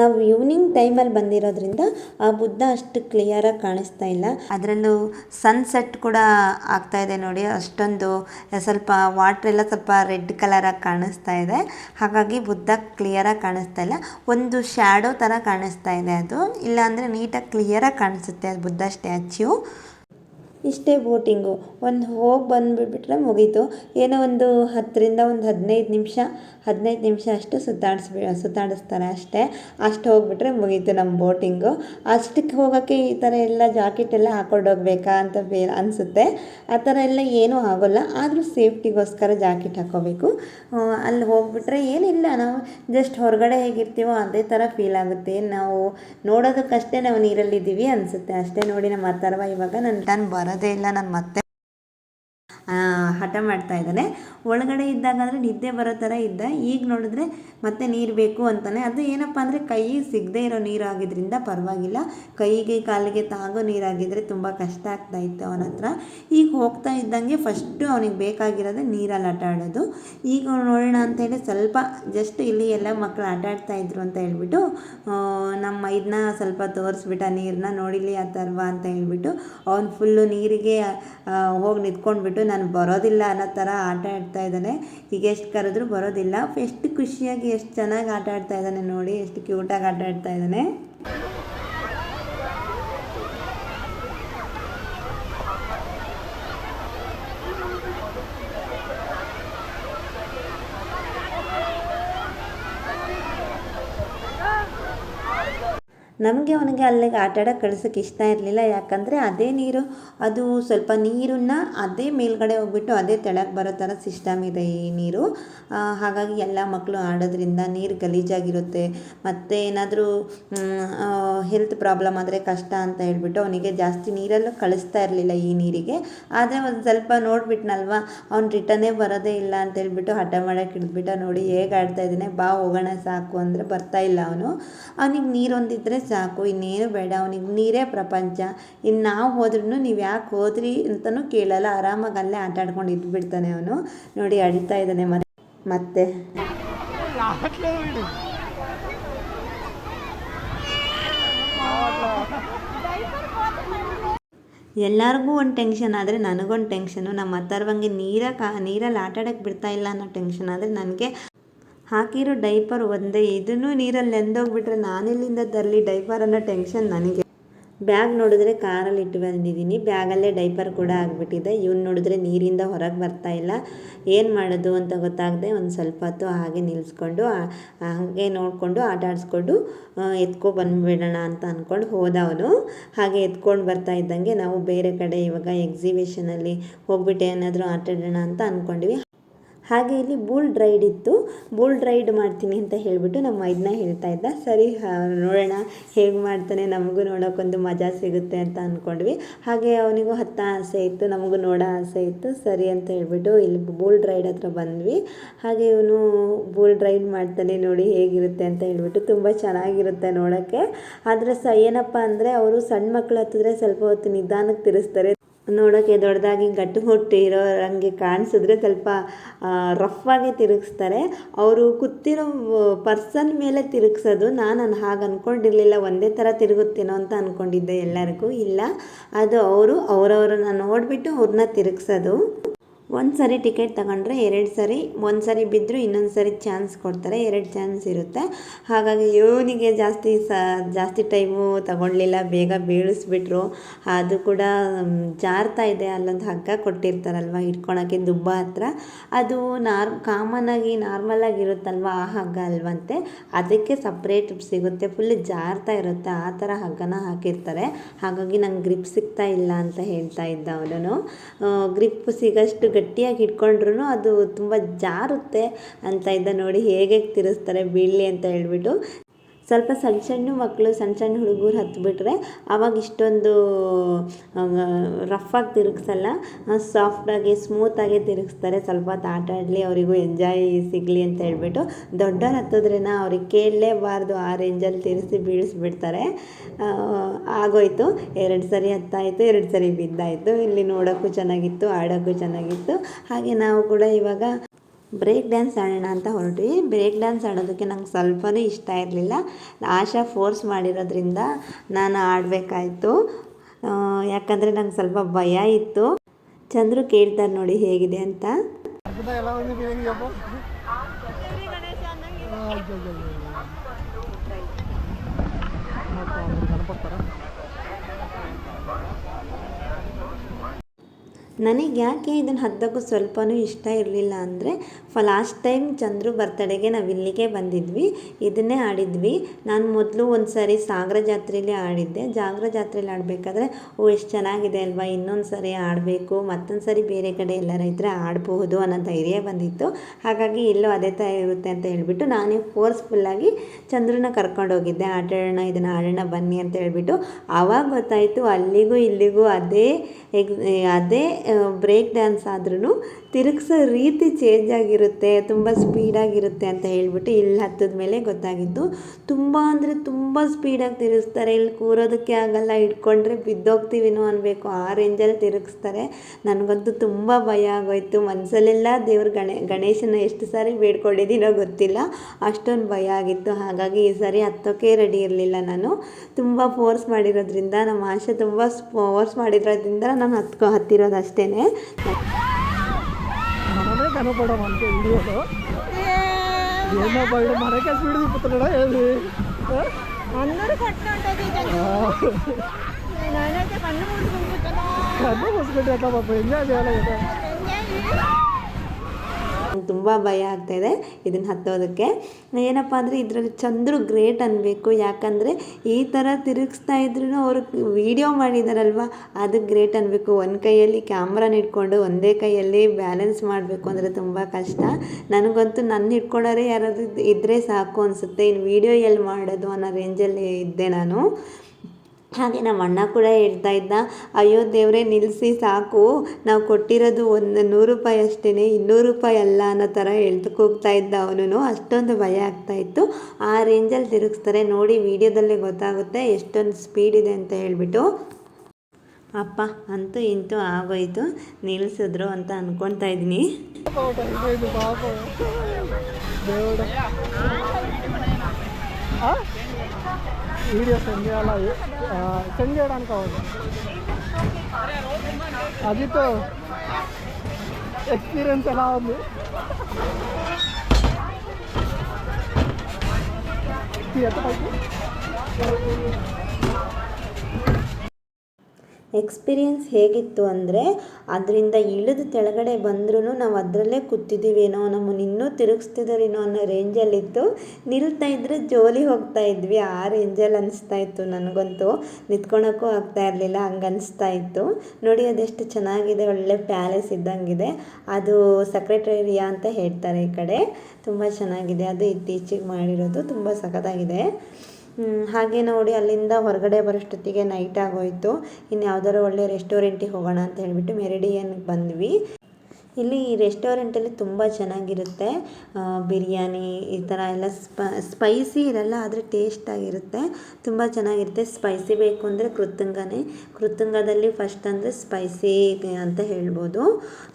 ನಾವು ಈವ್ನಿಂಗ್ ಟೈಮಲ್ಲಿ ಬಂದಿರೋದ್ರಿಂದ ಆ ಬುದ್ಧ ಅಷ್ಟು ಕ್ಲಿಯರಾಗಿ ಕಾಣಿಸ್ತಾ ಇಲ್ಲ. ಅದರಲ್ಲೂ ಸನ್ಸೆಟ್ ಕೂಡ ಆಗ್ತಾ ಇದೆ ನೋಡಿ, ಅಷ್ಟೊಂದು ಸ್ವಲ್ಪ ವಾಟ್ರ್ ಎಲ್ಲ ಸ್ವಲ್ಪ ರೆಡ್ ಕಲರಾಗಿ ಕಾಣಿಸ್ತಾ ಇದೆ. ಹಾಗಾಗಿ ಬುದ್ಧ ಕ್ಲಿಯರಾಗಿ ಕಾಣಿಸ್ತಾ ಇಲ್ಲ. ಒಂದು ಶ್ಯಾಡೋ ಥರ ಕಾಣಿಸ್ತಾ ಇದೆ ಅದು. ಇಲ್ಲಾಂದರೆ ನೀಟಾಗಿ ಕ್ಲಿಯರಾಗಿ ಕಾಣಿಸುತ್ತೆ ಅದು ಬುದ್ಧ ಸ್ಟ್ಯಾಚ್ಯೂ ಇಷ್ಟೇ ಬೋಟಿಂಗು ಒಂದು ಹೋಗಿ ಬಂದುಬಿಟ್ಬಿಟ್ರೆ ಮುಗೀತು. ಏನೋ ಒಂದು ಹತ್ತರಿಂದ ಒಂದು ಹದಿನೈದು ನಿಮಿಷ ಹದಿನೈದು ನಿಮಿಷ ಅಷ್ಟು ಸುತ್ತಾಡಿಸ್ಬಿ ಸುತ್ತಾಡಿಸ್ತಾರೆ ಅಷ್ಟೇ. ಅಷ್ಟು ಹೋಗ್ಬಿಟ್ರೆ ಮುಗೀತು ನಮ್ಮ ಬೋಟಿಂಗು. ಅಷ್ಟಕ್ಕೆ ಹೋಗೋಕ್ಕೆ ಈ ಥರ ಎಲ್ಲ ಜಾಕೆಟ್ ಎಲ್ಲ ಹಾಕೊಂಡು ಹೋಗ್ಬೇಕಾ ಅಂತ ಬೇ ಅನಿಸುತ್ತೆ. ಆ ಥರ ಎಲ್ಲ ಏನೂ ಆಗೋಲ್ಲ. ಆದರೂ ಸೇಫ್ಟಿಗೋಸ್ಕರ ಜಾಕೆಟ್ ಹಾಕೋಬೇಕು ಅಲ್ಲಿ ಹೋಗ್ಬಿಟ್ರೆ ಏನಿಲ್ಲ. ನಾವು ಜಸ್ಟ್ ಹೊರಗಡೆ ಹೇಗಿರ್ತೀವೋ ಅದೇ ಥರ ಫೀಲ್ ಆಗುತ್ತೆ. ನಾವು ನೋಡೋದಕ್ಕಷ್ಟೇ ನಾವು ನೀರಲ್ಲಿದ್ದೀವಿ ಅನಿಸುತ್ತೆ. ಅಷ್ಟೇ ನೋಡಿ ನಮ್ಮ ಅಥರ್ವ ಇವಾಗ ನನ್ನ ಟನ್ ಬರೋದೇ ಇಲ್ಲ. ನಾನು ಮತ್ತೆ ಆ, ಹಠ ಮಾಡ್ತಾ ಇದ್ದಾನೆ. ಒಳಗಡೆ ಇದ್ದಾಗ ಅಂದರೆ ನಿದ್ದೆ ಬರೋ ಥರ ಇದ್ದ. ಈಗ ನೋಡಿದ್ರೆ ಮತ್ತೆ ನೀರು ಬೇಕು ಅಂತಾನೆ. ಅದು ಏನಪ್ಪ ಅಂದರೆ ಕೈ ಸಿಗದೇ ಇರೋ ನೀರು ಆಗಿದ್ರಿಂದ ಪರವಾಗಿಲ್ಲ. ಕೈಗೆ ಕಾಲಿಗೆ ತಾಗೋ ನೀರಾಗಿದ್ದರೆ ತುಂಬ ಕಷ್ಟ ಆಗ್ತಾ ಇತ್ತು ಅವನ ಹತ್ರ. ಈಗ ಹೋಗ್ತಾ ಇದ್ದಂಗೆ ಫಸ್ಟು ಅವನಿಗೆ ಬೇಕಾಗಿರೋದೇ ನೀರಲ್ಲಿ ಆಟ ಆಡೋದು. ಈಗ ನೋಡೋಣ ಅಂತೇಳಿ ಸ್ವಲ್ಪ ಜಸ್ಟ್ ಇಲ್ಲಿ ಎಲ್ಲ ಮಕ್ಕಳು ಆಟ ಆಡ್ತಾ ಇದ್ರು ಅಂತ ಹೇಳ್ಬಿಟ್ಟು ನಮ್ಮ ಇದನ್ನ ಸ್ವಲ್ಪ ತೋರಿಸ್ಬಿಟ್ಟ ನೀರನ್ನ ನೋಡಿಲಿ ಆ ಥರವ ಅಂತ ಹೇಳ್ಬಿಟ್ಟು, ಅವ್ನು ಫುಲ್ಲು ನೀರಿಗೆ ಹೋಗಿ ನಿಂತ್ಕೊಂಡ್ಬಿಟ್ಟು ನಾನು ಬರೋದಿಲ್ಲ. ಅನ್ನೋ ಥರ ಆಟ ಆಡ್ತಾ ಇದ್ದಾನೆ. ಈಗ ಎಷ್ಟು ಕರೆದ್ರೂ ಬರೋದಿಲ್ಲ. ಎಷ್ಟು ಖುಷಿಯಾಗಿ ಎಷ್ಟು ಚೆನ್ನಾಗಿ ಆಟ ಆಡ್ತಾ ಇದ್ದಾನೆ ನೋಡಿ, ಎಷ್ಟು ಕ್ಯೂಟಾಗಿ ಆಟ ಆಡ್ತಾ ಇದ್ದಾನೆ. ನಮಗೆ ಅವನಿಗೆ ಅಲ್ಲಿಗೆ ಆಟ ಆಡೋಕೆ ಕಳ್ಸೋಕ್ಕೆ ಇಷ್ಟ ಇರಲಿಲ್ಲ. ಯಾಕಂದರೆ ಅದೇ ನೀರು, ಅದು ಸ್ವಲ್ಪ ನೀರನ್ನು ಅದೇ ಮೇಲ್ಗಡೆ ಹೋಗ್ಬಿಟ್ಟು ಅದೇ ತೆಳಗೆ ಬರೋ ಥರ ಸಿಸ್ಟಮ್ ಇದೆ ಈ ನೀರು. ಹಾಗಾಗಿ ಎಲ್ಲ ಮಕ್ಕಳು ಆಡೋದ್ರಿಂದ ನೀರು ಗಲೀಜಾಗಿರುತ್ತೆ. ಮತ್ತು ಏನಾದರೂ ಹೆಲ್ತ್ ಪ್ರಾಬ್ಲಮ್ ಆದರೆ ಕಷ್ಟ ಅಂತ ಹೇಳ್ಬಿಟ್ಟು ಅವನಿಗೆ ಜಾಸ್ತಿ ನೀರಲ್ಲೂ ಕಳಿಸ್ತಾ ಇರಲಿಲ್ಲ ಈ ನೀರಿಗೆ. ಆದರೆ ಒಂದು ಸ್ವಲ್ಪ ನೋಡ್ಬಿಟ್ನಲ್ವ, ಅವ್ನು ರಿಟರ್ನೇ ಬರೋದೇ ಇಲ್ಲ ಅಂತ ಹೇಳ್ಬಿಟ್ಟು ಹಠ ಮಾಡೋಕೆ ಹಿಡಿದ್ಬಿಟ್ಟ ನೋಡಿ, ಹೇಗೆ ಆಡ್ತಾ ಇದ್ದಾನೆ? ಬಾ ಹೋಗೋಣ ಸಾಕು. ಅಂದರೆ ಬರ್ತಾ ಇಲ್ಲ ಅವನು. ಅವನಿಗೆ ನೀರು ಒಂದಿದ್ರೆ ಸಾಕು, ಇನ್ನೇನು ಬೇಡ. ಅವನಿಗೆ ನೀರೇ ಪ್ರಪಂಚ. ಇನ್ನು ನಾವು ಹೋದ್ರೂ ನೀವು ಯಾಕೆ ಹೋದ್ರಿ ಅಂತಲೂ ಕೇಳಲ್ಲ. ಆರಾಮಾಗಿ ಅಲ್ಲೇ ಆಟ ಆಡ್ಕೊಂಡು ಇದ್ಬಿಡ್ತಾನೆ ಅವನು. ನೋಡಿ ಅಳ್ತಾ ಇದ್ದಾನೆ ಮತ್ತೆ. ಎಲ್ಲರಿಗೂ ಒಂದು ಟೆನ್ಷನ್ ಆದರೆ ನನಗೊಂದು ಟೆನ್ಷನು ನಮ್ಮ ಅಥರ್ವಂಗೆ ನೀರ ಕಾ ನೀರಲ್ಲಿ ಆಟ ಬಿಡ್ತಾ ಇಲ್ಲ ಅನ್ನೋ ಟೆನ್ಷನ್ ಆದರೆ ನನಗೆ ಹಾಕಿರೋ ಡೈಪರ್ ಒಂದೇ, ಇದನ್ನು ನೀರಲ್ಲಿ ನೆಂದೋಗ್ಬಿಟ್ರೆ ನಾನೆಲ್ಲಿಂದ ತರಲಿ ಡೈಪರ್ ಅನ್ನೋ ಟೆನ್ಷನ್ ನನಗೆ. ಬ್ಯಾಗ್ ನೋಡಿದ್ರೆ ಕಾರಲ್ಲಿ ಇಟ್ಟು ಬಂದಿದ್ದೀನಿ, ಬ್ಯಾಗಲ್ಲೇ ಡೈಪರ್ ಕೂಡ ಆಗಿಬಿಟ್ಟಿದೆ. ಇವ್ನು ನೋಡಿದ್ರೆ ನೀರಿಂದ ಹೊರಗೆ ಬರ್ತಾ ಇಲ್ಲ. ಏನು ಮಾಡೋದು ಅಂತ ಗೊತ್ತಾಗದೆ ಒಂದು ಸ್ವಲ್ಪ ಹೊತ್ತು ಹಾಗೆ ನಿಲ್ಲಿಸ್ಕೊಂಡು ಹಾಗೆ ನೋಡಿಕೊಂಡು, ಆಟ ಆಡಿಸ್ಕೊಂಡು ಎತ್ಕೊ ಬಂದುಬಿಡೋಣ ಅಂತ ಅಂದ್ಕೊಂಡು ಹೋದ ಅವನು ಹಾಗೆ ಎತ್ಕೊಂಡು ಬರ್ತಾ ಇದ್ದಂಗೆ ನಾವು ಬೇರೆ ಕಡೆ ಇವಾಗ ಎಕ್ಸಿಬಿಷನಲ್ಲಿ ಹೋಗ್ಬಿಟ್ಟು ಏನಾದರೂ ಆಟಾಡೋಣ ಅಂತ ಅಂದ್ಕೊಂಡ್ವಿ ಹಾಗೆ ಇಲ್ಲಿ ಬೂಲ್ ರೈಡ್ ಇತ್ತು. ಬೂಲ್ ರೈಡ್ ಮಾಡ್ತೀನಿ ಅಂತ ಹೇಳಿಬಿಟ್ಟು ನಮ್ಮ ಇದನ್ನ ಹೇಳ್ತಾ ಇದ್ದ. ಸರಿ ನೋಡೋಣ ಹೇಗೆ ಮಾಡ್ತಾನೆ, ನಮಗೂ ನೋಡೋಕ್ಕೊಂದು ಮಜಾ ಸಿಗುತ್ತೆ ಅಂತ ಅಂದ್ಕೊಂಡ್ವಿ ಹಾಗೆ ಅವನಿಗೂ ಹತ್ತ ಆಸೆ ಇತ್ತು, ನಮಗೂ ನೋಡೋ ಆಸೆ ಇತ್ತು. ಸರಿ ಅಂತ ಹೇಳಿಬಿಟ್ಟು ಇಲ್ಲಿ ಬೂಲ್ ರೈಡ್ ಹತ್ರ ಬಂದ್ವಿ. ಹಾಗೆ ಇವನು ಬೂಲ್ ರೈಡ್ ಮಾಡ್ತಾನೆ ನೋಡಿ ಹೇಗಿರುತ್ತೆ ಅಂತ ಹೇಳಿಬಿಟ್ಟು ತುಂಬ ಚೆನ್ನಾಗಿರುತ್ತೆ ನೋಡೋಕ್ಕೆ. ಆದರೆ ಸ ಏನಪ್ಪ ಅಂದರೆ, ಅವರು ಸಣ್ಣ ಮಕ್ಕಳು ಹತ್ತಿದ್ರೆ ಸ್ವಲ್ಪ ಹೊತ್ತು ನಿಧಾನಕ್ಕೆ ತಿರುಗಿಸ್ತಾರೆ ನೋಡೋಕ್ಕೆ ದೊಡ್ಡದಾಗಿ ಗಟ್ಟು ಮುಟ್ಟು ಇರೋ ಹಂಗೆ ಕಾಣಿಸಿದ್ರೆ ಸ್ವಲ್ಪ ರಫ್ಫಾಗಿ ತಿರುಗಿಸ್ತಾರೆ. ಅವರು ಕೂತಿರೋ ಪರ್ಸನ್ ಮೇಲೆ ತಿರುಗಿಸೋದು ನಾನು ಹಾಗೆ ಅಂದ್ಕೊಂಡಿರಲಿಲ್ಲ ಒಂದೇ ಥರ ತಿರುಗುತ್ತೇನೋ ಅಂತ ಅಂದ್ಕೊಂಡಿದ್ದೆ ಎಲ್ಲರಿಗೂ. ಇಲ್ಲ, ಅದು ಅವರು ಅವರವ್ರನ್ನ ನೋಡಿಬಿಟ್ಟು ಅವ್ರನ್ನ ತಿರುಗಿಸೋದು. ಒಂದು ಸರಿ ಟಿಕೆಟ್ ತಗೊಂಡ್ರೆ ಎರಡು ಸರಿ, ಒಂದು ಸರಿ ಬಿದ್ದರೂ ಇನ್ನೊಂದು ಸರಿ ಚಾನ್ಸ್ ಕೊಡ್ತಾರೆ, ಎರಡು ಚಾನ್ಸ್ ಇರುತ್ತೆ. ಹಾಗಾಗಿ ಇವನಿಗೆ ಜಾಸ್ತಿ ಸ, ಜಾಸ್ತಿ ಟೈಮು ತಗೊಳ್ಳಿಲ್ಲ, ಬೇಗ ಬೀಳಿಸ್ಬಿಟ್ರು. ಅದು ಕೂಡ ಜಾರ್ತಾ ಇದೆ, ಅಲ್ಲೊಂದು ಹಗ್ಗ ಕೊಟ್ಟಿರ್ತಾರಲ್ವ ಇಟ್ಕೊಳಕ್ಕೆ ದುಬ್ಬ ಹತ್ರ. ಅದು ನಾರ್ ಕಾಮನಾಗಿ ನಾರ್ಮಲಾಗಿ ಇರುತ್ತಲ್ವ, ಆ ಹಗ್ಗ ಅಲ್ವಂತೆ. ಅದಕ್ಕೆ ಸಪ್ರೇಟ್ ಸಿಗುತ್ತೆ ಫುಲ್ ಜಾರ್ತಾ ಇರುತ್ತೆ, ಆ ಥರ ಹಗ್ಗನ ಹಾಕಿರ್ತಾರೆ. ಹಾಗಾಗಿ ನಂಗೆ ಗ್ರಿಪ್ ಸಿಗ್ತಾ ಇಲ್ಲ ಅಂತ ಹೇಳ್ತಾ ಇದ್ದ ಅವನು ಗ್ರಿಪ್ ಸಿಗಷ್ಟು ಗಟ್ಟಿಯಾಗಿ ಇಟ್ಕೊಂಡ್ರೂ ಅದು ತುಂಬ ಜಾರುತ್ತೆ ಅಂತ ಇದ್ದ ನೋಡಿ ಹೇಗೆ ತಿರುಗಿಸ್ತಾರೆ ಬೀಳಲಿ ಅಂತ ಹೇಳ್ಬಿಟ್ಟು. ಸ್ವಲ್ಪ ಸಣ್ಣ ಸಣ್ಣ ಮಕ್ಕಳು ಸಣ್ಣ ಸಣ್ಣ ಹುಡುಗರು ಹತ್ಬಿಟ್ರೆ ಆವಾಗ ಇಷ್ಟೊಂದು ರಫಾಗಿ ತಿರುಗಿಸಲ್ಲ. ಸಾಫ್ಟಾಗಿ ಸ್ಮೂತಾಗಿ ತಿರುಗಿಸ್ತಾರೆ. ಸ್ವಲ್ಪ ಹೊತ್ತು ಆಟ ಆಡಲಿ, ಅವರಿಗೂ ಎಂಜಾಯ್ ಸಿಗಲಿ ಅಂತ ಹೇಳಿಬಿಟ್ಟು ದೊಡ್ಡವ್ರು ಹತ್ತಿದ್ರೇನ ಅವ್ರಿಗೆ ಕೇಳಲೇಬಾರ್ದು. ಆ ರೇಂಜಲ್ಲಿ ತಿರುಗಿಸಿ ಬೀಳಿಸ್ಬಿಡ್ತಾರೆ. ಆಗೋಯ್ತು. ಎರಡು ಸರಿ ಹತ್ತಾಯಿತು, ಎರಡು ಸರಿ ಬಿದ್ದಾಯಿತು. ಇಲ್ಲಿ ನೋಡೋಕ್ಕೂ ಚೆನ್ನಾಗಿತ್ತು, ಆಡೋಕ್ಕೂ ಚೆನ್ನಾಗಿತ್ತು. ಹಾಗೆ ನಾವು ಕೂಡ ಇವಾಗ ಬ್ರೇಕ್ ಡ್ಯಾನ್ಸ್ ಆಡೋಣ ಅಂತ ಹೊರಟ್ವಿ. ಬ್ರೇಕ್ ಡ್ಯಾನ್ಸ್ ಆಡೋದಕ್ಕೆ ನಂಗೆ ಸ್ವಲ್ಪನೂ ಇಷ್ಟ ಇರಲಿಲ್ಲ. ಆಶಾ ಫೋರ್ಸ್ ಮಾಡಿರೋದ್ರಿಂದ ನಾನು ಆಡಬೇಕಾಯ್ತು. ಯಾಕಂದರೆ ನಂಗೆ ಸ್ವಲ್ಪ ಭಯ ಇತ್ತು. ಚಂದ್ರು ಕೇಳ್ತಾರೆ ನೋಡಿ ಹೇಗಿದೆ ಅಂತ. ನನಗೆ ಯಾಕೆ ಇದನ್ನು ಹದ್ದಕ್ಕೂ ಸ್ವಲ್ಪನೂ ಇಷ್ಟ ಇರಲಿಲ್ಲ ಅಂದರೆ, ಫ, ಲಾಸ್ಟ್ ಟೈಮ್ ಚಂದ್ರು ಬರ್ತಡೆಗೆ ನಾವು ಇಲ್ಲಿಗೆ ಬಂದಿದ್ವಿ, ಇದನ್ನೇ ಆಡಿದ್ವಿ. ನಾನು ಮೊದಲು ಒಂದು ಸಾರಿ ಸಾಗರ ಜಾತ್ರೆಯಲ್ಲಿ ಆಡಿದ್ದೆ. ಜಾಗರ ಜಾತ್ರೆಯಲ್ಲಿ ಆಡಬೇಕಾದ್ರೆ, ಓ, ಎಷ್ಟು ಚೆನ್ನಾಗಿದೆ ಅಲ್ವಾ ಇನ್ನೊಂದು ಸಾರಿ ಆಡಬೇಕು ಮತ್ತೊಂದು ಸಾರಿ ಬೇರೆ ಕಡೆ ಎಲ್ಲರ ಇದ್ದರೆ ಆಡಬಹುದು ಅನ್ನೋ ಧೈರ್ಯ ಬಂದಿತ್ತು. ಹಾಗಾಗಿ ಇಲ್ಲೂ ಅದೇ ಥರ ಇರುತ್ತೆ ಅಂತ ಹೇಳ್ಬಿಟ್ಟು ನಾನೇ ಫೋರ್ಸ್ಫುಲ್ಲಾಗಿ ಚಂದ್ರನ ಕರ್ಕೊಂಡು ಹೋಗಿದ್ದೆ. ಆಟ ಆಡೋಣ, ಇದನ್ನು ಆಡೋಣ, ಬನ್ನಿ ಅಂತ ಹೇಳಿಬಿಟ್ಟು. ಆವಾಗ ಗೊತ್ತಾಯಿತು, ಅಲ್ಲಿಗೂ ಇಲ್ಲಿಗೂ ಅದೇ, ಎಗ್, ಅದೇ ಬ್ರೇಕ್ ಡ್ಯಾನ್ಸ್ ಆದ್ರೂ ತಿರುಗಿಸೋ ರೀತಿ ಚೇಂಜ್ ಆಗಿರುತ್ತೆ, ತುಂಬ ಸ್ಪೀಡಾಗಿರುತ್ತೆ ಅಂತ ಹೇಳ್ಬಿಟ್ಟು ಇಲ್ಲಿ ಹತ್ತದ ಮೇಲೆ ಗೊತ್ತಾಗಿದ್ದು. ತುಂಬ ಅಂದರೆ ತುಂಬ ಸ್ಪೀಡಾಗಿ ತಿರುಗಿಸ್ತಾರೆ, ಇಲ್ಲಿ ಕೂರೋದಕ್ಕೆ ಆಗಲ್ಲ ಇಟ್ಕೊಂಡ್ರೆ ಬಿದ್ದೋಗ್ತೀವಿನೋ ಅನ್ನಬೇಕು ಆ ರೇಂಜಲ್ಲಿ ತಿರುಗಿಸ್ತಾರೆ. ನನಗಂತೂ ತುಂಬ ಭಯ ಆಗೋಯ್ತು ಮನಸ್ಸಲ್ಲೆಲ್ಲ ದೇವ್ರ ಗಣೆ ಗಣೇಶನ ಎಷ್ಟು ಸಾರಿ ಬೇಡ್ಕೊಂಡಿದ್ದೀನೋ ಗೊತ್ತಿಲ್ಲ, ಅಷ್ಟೊಂದು ಭಯ ಆಗಿತ್ತು. ಹಾಗಾಗಿ ಈ ಸಾರಿ ಹತ್ತೋಕೆ ರೆಡಿ ಇರಲಿಲ್ಲ ನಾನು. ತುಂಬ ಫೋರ್ಸ್ ಮಾಡಿರೋದ್ರಿಂದ, ನಮ್ಮ ಆಶೆ ತುಂಬ ಫೋರ್ಸ್ ಮಾಡಿರೋದ್ರಿಂದ ನಾನು ಹತ್ಕೊ, ಹತ್ತಿರೋದು ಮಾಡ್ತೇನೆ കണ്ണു മൂടിക്കൊണ്ടിരിക്കുന്നു കണ്ണു മൂടിക്കൊണ്ടിരിക്കാം പാപ്പ. എൻജോയ് ചെയ്യാലോ കേട്ടോ ನಂಗೆ ತುಂಬ ಭಯ ಇದೆ ಇದನ್ನು ಹತ್ತೋದಕ್ಕೆ. ಏನಪ್ಪ ಅಂದರೆ ಇದರಲ್ಲಿ ಚಂದ್ರು ಗ್ರೇಟ್ ಅನ್ನಬೇಕು ಯಾಕಂದರೆ ಈ ಥರ ತಿರುಗಿಸ್ತಾ ಇದ್ರೂ ಅವರು ವಿಡಿಯೋ ಮಾಡಿದಾರಲ್ವ? ಅದು ಗ್ರೇಟ್ ಅನ್ನಬೇಕು ಒಂದು ಕೈಯಲ್ಲಿ ಕ್ಯಾಮ್ರಾನ ಇಟ್ಕೊಂಡು ಒಂದೇ ಕೈಯಲ್ಲಿ ಬ್ಯಾಲೆನ್ಸ್ ಮಾಡಬೇಕು ಅಂದರೆ ತುಂಬ ಕಷ್ಟ. ನನಗಂತೂ ನನ್ನ ಹಿಡ್ಕೊಳ್ಳೋರೆ ಯಾರಾದರೂ ಇದ್ದರೆ ಸಾಕು ಅನಿಸುತ್ತೆ. ಇನ್ನು ವಿಡಿಯೋ ಎಲ್ಲಿ ಮಾಡೋದು ಅನ್ನೋ ರೇಂಜಲ್ಲಿ ಇದ್ದೆ ನಾನು. ಹಾಗೆ ನಮ್ಮ ಅಣ್ಣ ಕೂಡ ಹೇಳ್ತಾ ಇದ್ದ, ಅಯ್ಯೋ ದೇವರೇ, ನಿಲ್ಲಿಸಿ, ಸಾಕು. ನಾವು ಕೊಟ್ಟಿರೋದು ಒಂದು ನೂರು ರೂಪಾಯಿ ಅಷ್ಟೇ ಇನ್ನೂರು ರೂಪಾಯಿ ಅಲ್ಲ ಅನ್ನೋ ಥರ ಹೇಳ್ದು ಇದ್ದ ಅವನು ಅಷ್ಟೊಂದು ಭಯ ಆಗ್ತಾ ಇತ್ತು. ಆ ರೇಂಜಲ್ಲಿ ತಿರುಗಿಸ್ತಾರೆ. ನೋಡಿ, ವಿಡಿಯೋದಲ್ಲೇ ಗೊತ್ತಾಗುತ್ತೆ ಎಷ್ಟೊಂದು ಸ್ಪೀಡ್ ಇದೆ ಅಂತ ಹೇಳಿಬಿಟ್ಟು. ಅಪ್ಪ, ಅಂತೂ ಇಂತೂ ಆಗೋಯ್ತು. ನಿಲ್ಲಿಸಿದ್ರು ಅಂತ ಅಂದ್ಕೊತಾ ಇದ್ದೀನಿ. వీడియో సెండ్ చేయాలా? సెండ్ చేయడానికి అవ్వదు అదితో ఎక్స్పీరియన్స్ ఎలా ఉంది? ఎంత పైకి ಎಕ್ಸ್ಪೀರಿಯೆನ್ಸ್ ಹೇಗಿತ್ತು ಅಂದರೆ ಅದರಿಂದ ಇಳಿದು ಕೆಳಗಡೆ ಬಂದ್ರೂ ನಾವು ಅದರಲ್ಲೇ ಕೂತಿದ್ದೀವೇನೋ ನಮ್ಮನ್ನು ಇನ್ನೂ ತಿರುಗಿಸ್ತಿದ್ದಾರೇನೋ ಅನ್ನೋ ರೇಂಜಲ್ಲಿತ್ತು ನಿಲ್ತಾ ಇದ್ದರೆ ಜೋಲಿ ಹೋಗ್ತಾ ಇದ್ವಿ. ಆ ರೇಂಜಲ್ಲಿ ಅನಿಸ್ತಾ ಇತ್ತು ನನಗಂತೂ. ನಿಂತ್ಕೊಳಕ್ಕೂ ಆಗ್ತಾ ಇರಲಿಲ್ಲ, ಹಂಗೆ ಅನಿಸ್ತಾ ಇತ್ತು. ನೋಡಿ ಅದೆಷ್ಟು ಚೆನ್ನಾಗಿದೆ, ಒಳ್ಳೆ ಪ್ಯಾಲೇಸ್ ಇದ್ದಂಗಿದೆ. ಅದು ಸೆಕ್ರೆಟೇರಿಯಾ ಅಂತ ಹೇಳ್ತಾರೆ ಈ ಕಡೆ. ತುಂಬ ಚೆನ್ನಾಗಿದೆ. ಅದು ಇತ್ತೀಚೆಗೆ ಮಾಡಿರೋದು. ತುಂಬ ಸಖತ್ತಾಗಿದೆ. ಹಾಗೆ ನೋಡಿ ಅಲ್ಲಿಂದ ಹೊರಗಡೆ ಬರೋಷ್ಟೊತ್ತಿಗೆ ನೈಟ್ ಆಗೋಯಿತು. ಇನ್ನು ಯಾವ್ದಾದ್ರು ಒಳ್ಳೆ ರೆಸ್ಟೋರೆಂಟಿಗೆ ಹೋಗೋಣ ಅಂತ ಹೇಳಿಬಿಟ್ಟು ಮೆರಿಡಿಯನ್ಗೆ ಬಂದ್ವಿ. ಇಲ್ಲಿ ಈ ರೆಸ್ಟೋರೆಂಟಲ್ಲಿ ತುಂಬ ಚೆನ್ನಾಗಿರುತ್ತೆ. ಬಿರಿಯಾನಿ ಈ ಥರ ಎಲ್ಲ ಸ್ಪ, ಸ್ಪೈಸಿ ಇರಲ್ಲ, ಆದರೆ ಟೇಸ್ಟಾಗಿರುತ್ತೆ. ತುಂಬ ಚೆನ್ನಾಗಿರುತ್ತೆ. ಸ್ಪೈಸಿ ಬೇಕು ಅಂದರೆ ಕೃತುಂಗನೇ. ಕೃತಂಗದಲ್ಲಿ ಫಸ್ಟ್ ಅಂದರೆ ಸ್ಪೈಸಿ ಅಂತ ಹೇಳ್ಬೋದು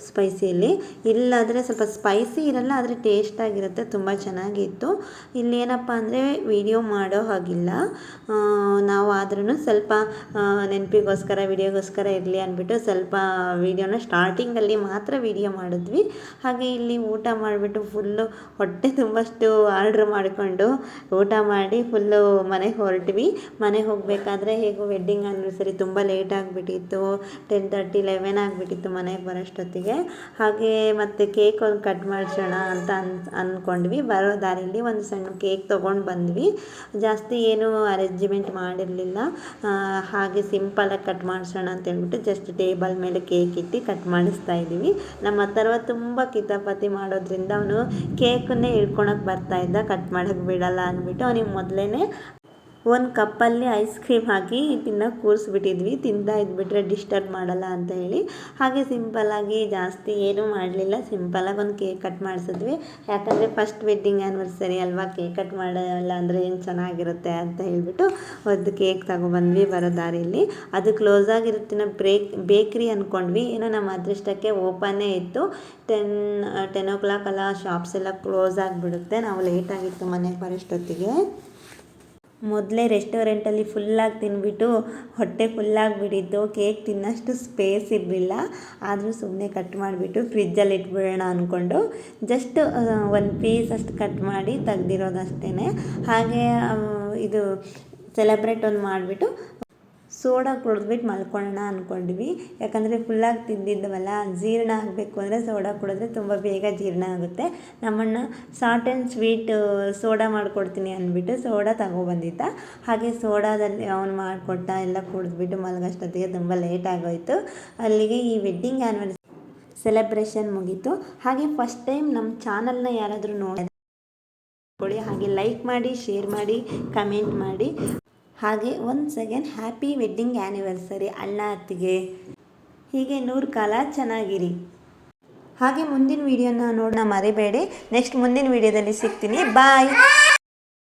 ಸ್ಪೈಸಿಯಲ್ಲಿ. ಇಲ್ಲಾದರೆ ಸ್ವಲ್ಪ ಸ್ಪೈಸಿ ಇರಲ್ಲ, ಆದರೆ ಟೇಸ್ಟಾಗಿರುತ್ತೆ. ತುಂಬ ಚೆನ್ನಾಗಿತ್ತು. ಇಲ್ಲಿ ಏನಪ್ಪ ಅಂದರೆ ವಿಡಿಯೋ ಮಾಡೋ ಹಾಗಿಲ್ಲ. ನಾವು ಆದ್ರೂ ಸ್ವಲ್ಪ ನೆನಪಿಗೋಸ್ಕರ, ವಿಡಿಯೋಗೋಸ್ಕರ ಇರಲಿ ಅಂದ್ಬಿಟ್ಟು ಸ್ವಲ್ಪ ವಿಡಿಯೋನ ಸ್ಟಾರ್ಟಿಂಗಲ್ಲಿ ಮಾತ್ರ ವಿಡಿಯೋ ಮಾಡಿದ್ವಿ. ಹಾಗೆ ಇಲ್ಲಿ ಊಟ ಮಾಡಿಬಿಟ್ಟು ಫುಲ್ಲು ಹೊಟ್ಟೆ ತುಂಬಷ್ಟು ಆರ್ಡ್ರ್ ಮಾಡಿಕೊಂಡು ಊಟ ಮಾಡಿ ಫುಲ್ಲು ಮನೆಗೆ ಹೊರಟ್ವಿ. ಮನೆಗೆ ಹೋಗಬೇಕಾದ್ರೆ ಹೇಗೂ ವೆಡ್ಡಿಂಗ್ ಆ್ಯನಿವರ್ಸರಿ ತುಂಬ ಲೇಟ್ ಆಗಿಬಿಟ್ಟಿತ್ತು. ಟೆನ್ ತರ್ಟಿ ಲೆವೆನ್ ಆಗಿಬಿಟ್ಟಿತ್ತು ಮನೆಗೆ ಬರೋಷ್ಟೊತ್ತಿಗೆ. ಹಾಗೆ ಮತ್ತು ಕೇಕ್ ಒಂದು ಕಟ್ ಮಾಡಿಸೋಣ ಅಂತ ಅನ್ ಅಂದ್ಕೊಂಡ್ವಿ ಬರೋ ದಾರಿಯಲ್ಲಿ ಒಂದು ಸಣ್ಣ ಕೇಕ್ ತೊಗೊಂಡು ಬಂದ್ವಿ. ಜಾಸ್ತಿ ಏನು ಅರೇಂಜ್ಮೆಂಟ್ ಮಾಡಿರಲಿಲ್ಲ. ಹಾಗೆ ಸಿಂಪಲಾಗಿ ಕಟ್ ಮಾಡಿಸೋಣ ಅಂತ ಹೇಳ್ಬಿಟ್ಟು ಜಸ್ಟ್ ಟೇಬಲ್ ಮೇಲೆ ಕೇಕ್ ಇಟ್ಟು ಕಟ್ ಮಾಡಿಸ್ತಾ ಇದ್ದೀವಿ. ನಮ್ಮ ಅಥರ್ವ ತುಂಬ ಕಿತಾಪತಿ ಮಾಡೋದ್ರಿಂದ ಅವನು ಕೇಕನ್ನೇ ಬರ್ತಾ ಇದ್ದ ಕಟ್ ಮಾಡೋಕ್ಕೆ ಬಿಡಲ್ಲ ಅಂದ್ಬಿಟ್ಟು ಅವನಿಗೆ ಮೊದಲೇ ಒಂದು ಕಪ್ಪಲ್ಲಿ ಐಸ್ ಕ್ರೀಮ್ ಹಾಕಿ ತಿನ್ನೋಕೆ ಕೂರಿಸ್ಬಿಟ್ಟಿದ್ವಿ. ತಿಂತಾ ಇದ್ಬಿಟ್ರೆ ಡಿಸ್ಟರ್ಬ್ ಮಾಡಲ್ಲ ಅಂತ ಹೇಳಿ. ಹಾಗೆ ಸಿಂಪಲ್ಲಾಗಿ ಜಾಸ್ತಿ ಏನೂ ಮಾಡಲಿಲ್ಲ. ಸಿಂಪಲಾಗಿ ಒಂದು ಕೇಕ್ ಕಟ್ ಮಾಡಿಸಿದ್ವಿ. ಯಾಕಂದರೆ ಫಸ್ಟ್ ವೆಡ್ಡಿಂಗ್ ಆ್ಯನಿವರ್ಸರಿ ಅಲ್ವಾ? ಕೇಕ್ ಕಟ್ ಮಾಡಲ್ಲ ಅಂದರೆ ಏನು ಚೆನ್ನಾಗಿರುತ್ತೆ ಅಂತ ಹೇಳಿಬಿಟ್ಟು ಒಂದು ಕೇಕ್ ತಗೊಬಂದ್ವಿ ಬರೋ ದಾರಿಯಲ್ಲಿ ಅದು ಕ್ಲೋಸ್ ಆಗಿರುತ್ತೆ ಬ್ರೇಕ್ ಬೇಕ್ರಿ ಅಂದ್ಕೊಂಡ್ವಿ ಏನೋ ನಮ್ಮ ಅದೃಷ್ಟಕ್ಕೆ ಓಪನ್ನೇ ಇತ್ತು. ಟೆನ್ ಟೆನ್ ಓ ಕ್ಲಾಕ್ ಎಲ್ಲ ಶಾಪ್ಸ್ ಎಲ್ಲ ಕ್ಲೋಸ್ ಆಗಿಬಿಡುತ್ತೆ. ನಾವು ಲೇಟಾಗಿತ್ತು ಮನೆಗೆ ಬರೋಷ್ಟೊತ್ತಿಗೆ ಮೊದಲೇ ರೆಸ್ಟೋರೆಂಟಲ್ಲಿ ಫುಲ್ಲಾಗಿ ತಿಂದ್ಬಿಟ್ಟು ಹೊಟ್ಟೆ ಫುಲ್ಲಾಗಿಬಿಟ್ಟಿತ್ತು ಕೇಕ್ ತಿನ್ನೋಷ್ಟು ಸ್ಪೇಸ್ ಇರಲಿಲ್ಲ. ಆದರೂ ಸುಮ್ಮನೆ ಕಟ್ ಮಾಡಿಬಿಟ್ಟು ಫ್ರಿಜ್ಜಲ್ಲಿ ಇಟ್ಬಿಡೋಣ ಅಂದ್ಕೊಂಡು ಜಸ್ಟ್ ಒಂದು ಪೀಸ್ ಅಷ್ಟು ಕಟ್ ಮಾಡಿ ತೆಗ್ದಿರೋದಷ್ಟೇ ಹಾಗೆ ಇದು ಸೆಲೆಬ್ರೇಟ್ ಒಂದು ಮಾಡಿಬಿಟ್ಟು ಸೋಡಾ ಕುಡಿದ್ಬಿಟ್ಟು ಮಲ್ಕೊಳ್ಳೋಣ ಅಂದ್ಕೊಂಡ್ವಿ ಯಾಕಂದರೆ ಫುಲ್ಲಾಗಿ ತಿಂದಿದ್ದವಲ್ಲ, ಜೀರ್ಣ ಆಗಬೇಕು ಅಂದರೆ ಸೋಡಾ ಕುಡಿದ್ರೆ ತುಂಬ ಬೇಗ ಜೀರ್ಣ ಆಗುತ್ತೆ. ನಮ್ಮಣ್ಣ ಸಾಲ್ಟ್ ಆ್ಯಂಡ್ ಸ್ವೀಟ್ ಸೋಡಾ ಮಾಡಿಕೊಡ್ತೀನಿ ಅಂದ್ಬಿಟ್ಟು ಸೋಡಾ ತಗೊಬಂದಿದ್ದ ಹಾಗೆ ಸೋಡಾದಲ್ಲಿ ಅವನು ಮಾಡಿಕೊಟ್ಟ ಎಲ್ಲ ಕುಡಿದ್ಬಿಟ್ಟು ಮಲಗೋಷ್ಟೊತ್ತಿಗೆ ತುಂಬ ಲೇಟ್ ಆಗೋಯಿತು. ಅಲ್ಲಿಗೆ ಈ ವೆಡ್ಡಿಂಗ್ ಆ್ಯನಿವರ್ಸರಿ ಸೆಲೆಬ್ರೇಷನ್ ಮುಗೀತು. ಹಾಗೆ ಫಸ್ಟ್ ಟೈಮ್ ನಮ್ಮ ಚಾನಲ್ನ ಯಾರಾದರೂ ನೋಡಿ ಹಾಗೆ ಲೈಕ್ ಮಾಡಿ ಶೇರ್ ಮಾಡಿ ಕಮೆಂಟ್ ಮಾಡಿ. ಹಾಗೆ once again happy wedding anniversary ಅಣ್ಣ ಅತ್ತಿಗೆ. ಹೀಗೆ ನೂರು ಕಾಲ ಚೆನ್ನಾಗಿರಿ. ಹಾಗೆ ಮುಂದಿನ ವೀಡಿಯೋನ ನೋಡೋಣ ಮರಿಬೇಡಿ. ನೆಕ್ಸ್ಟ್ ಮುಂದಿನ ವೀಡಿಯೋದಲ್ಲಿ ಸಿಗ್ತೀನಿ. ಬಾಯ್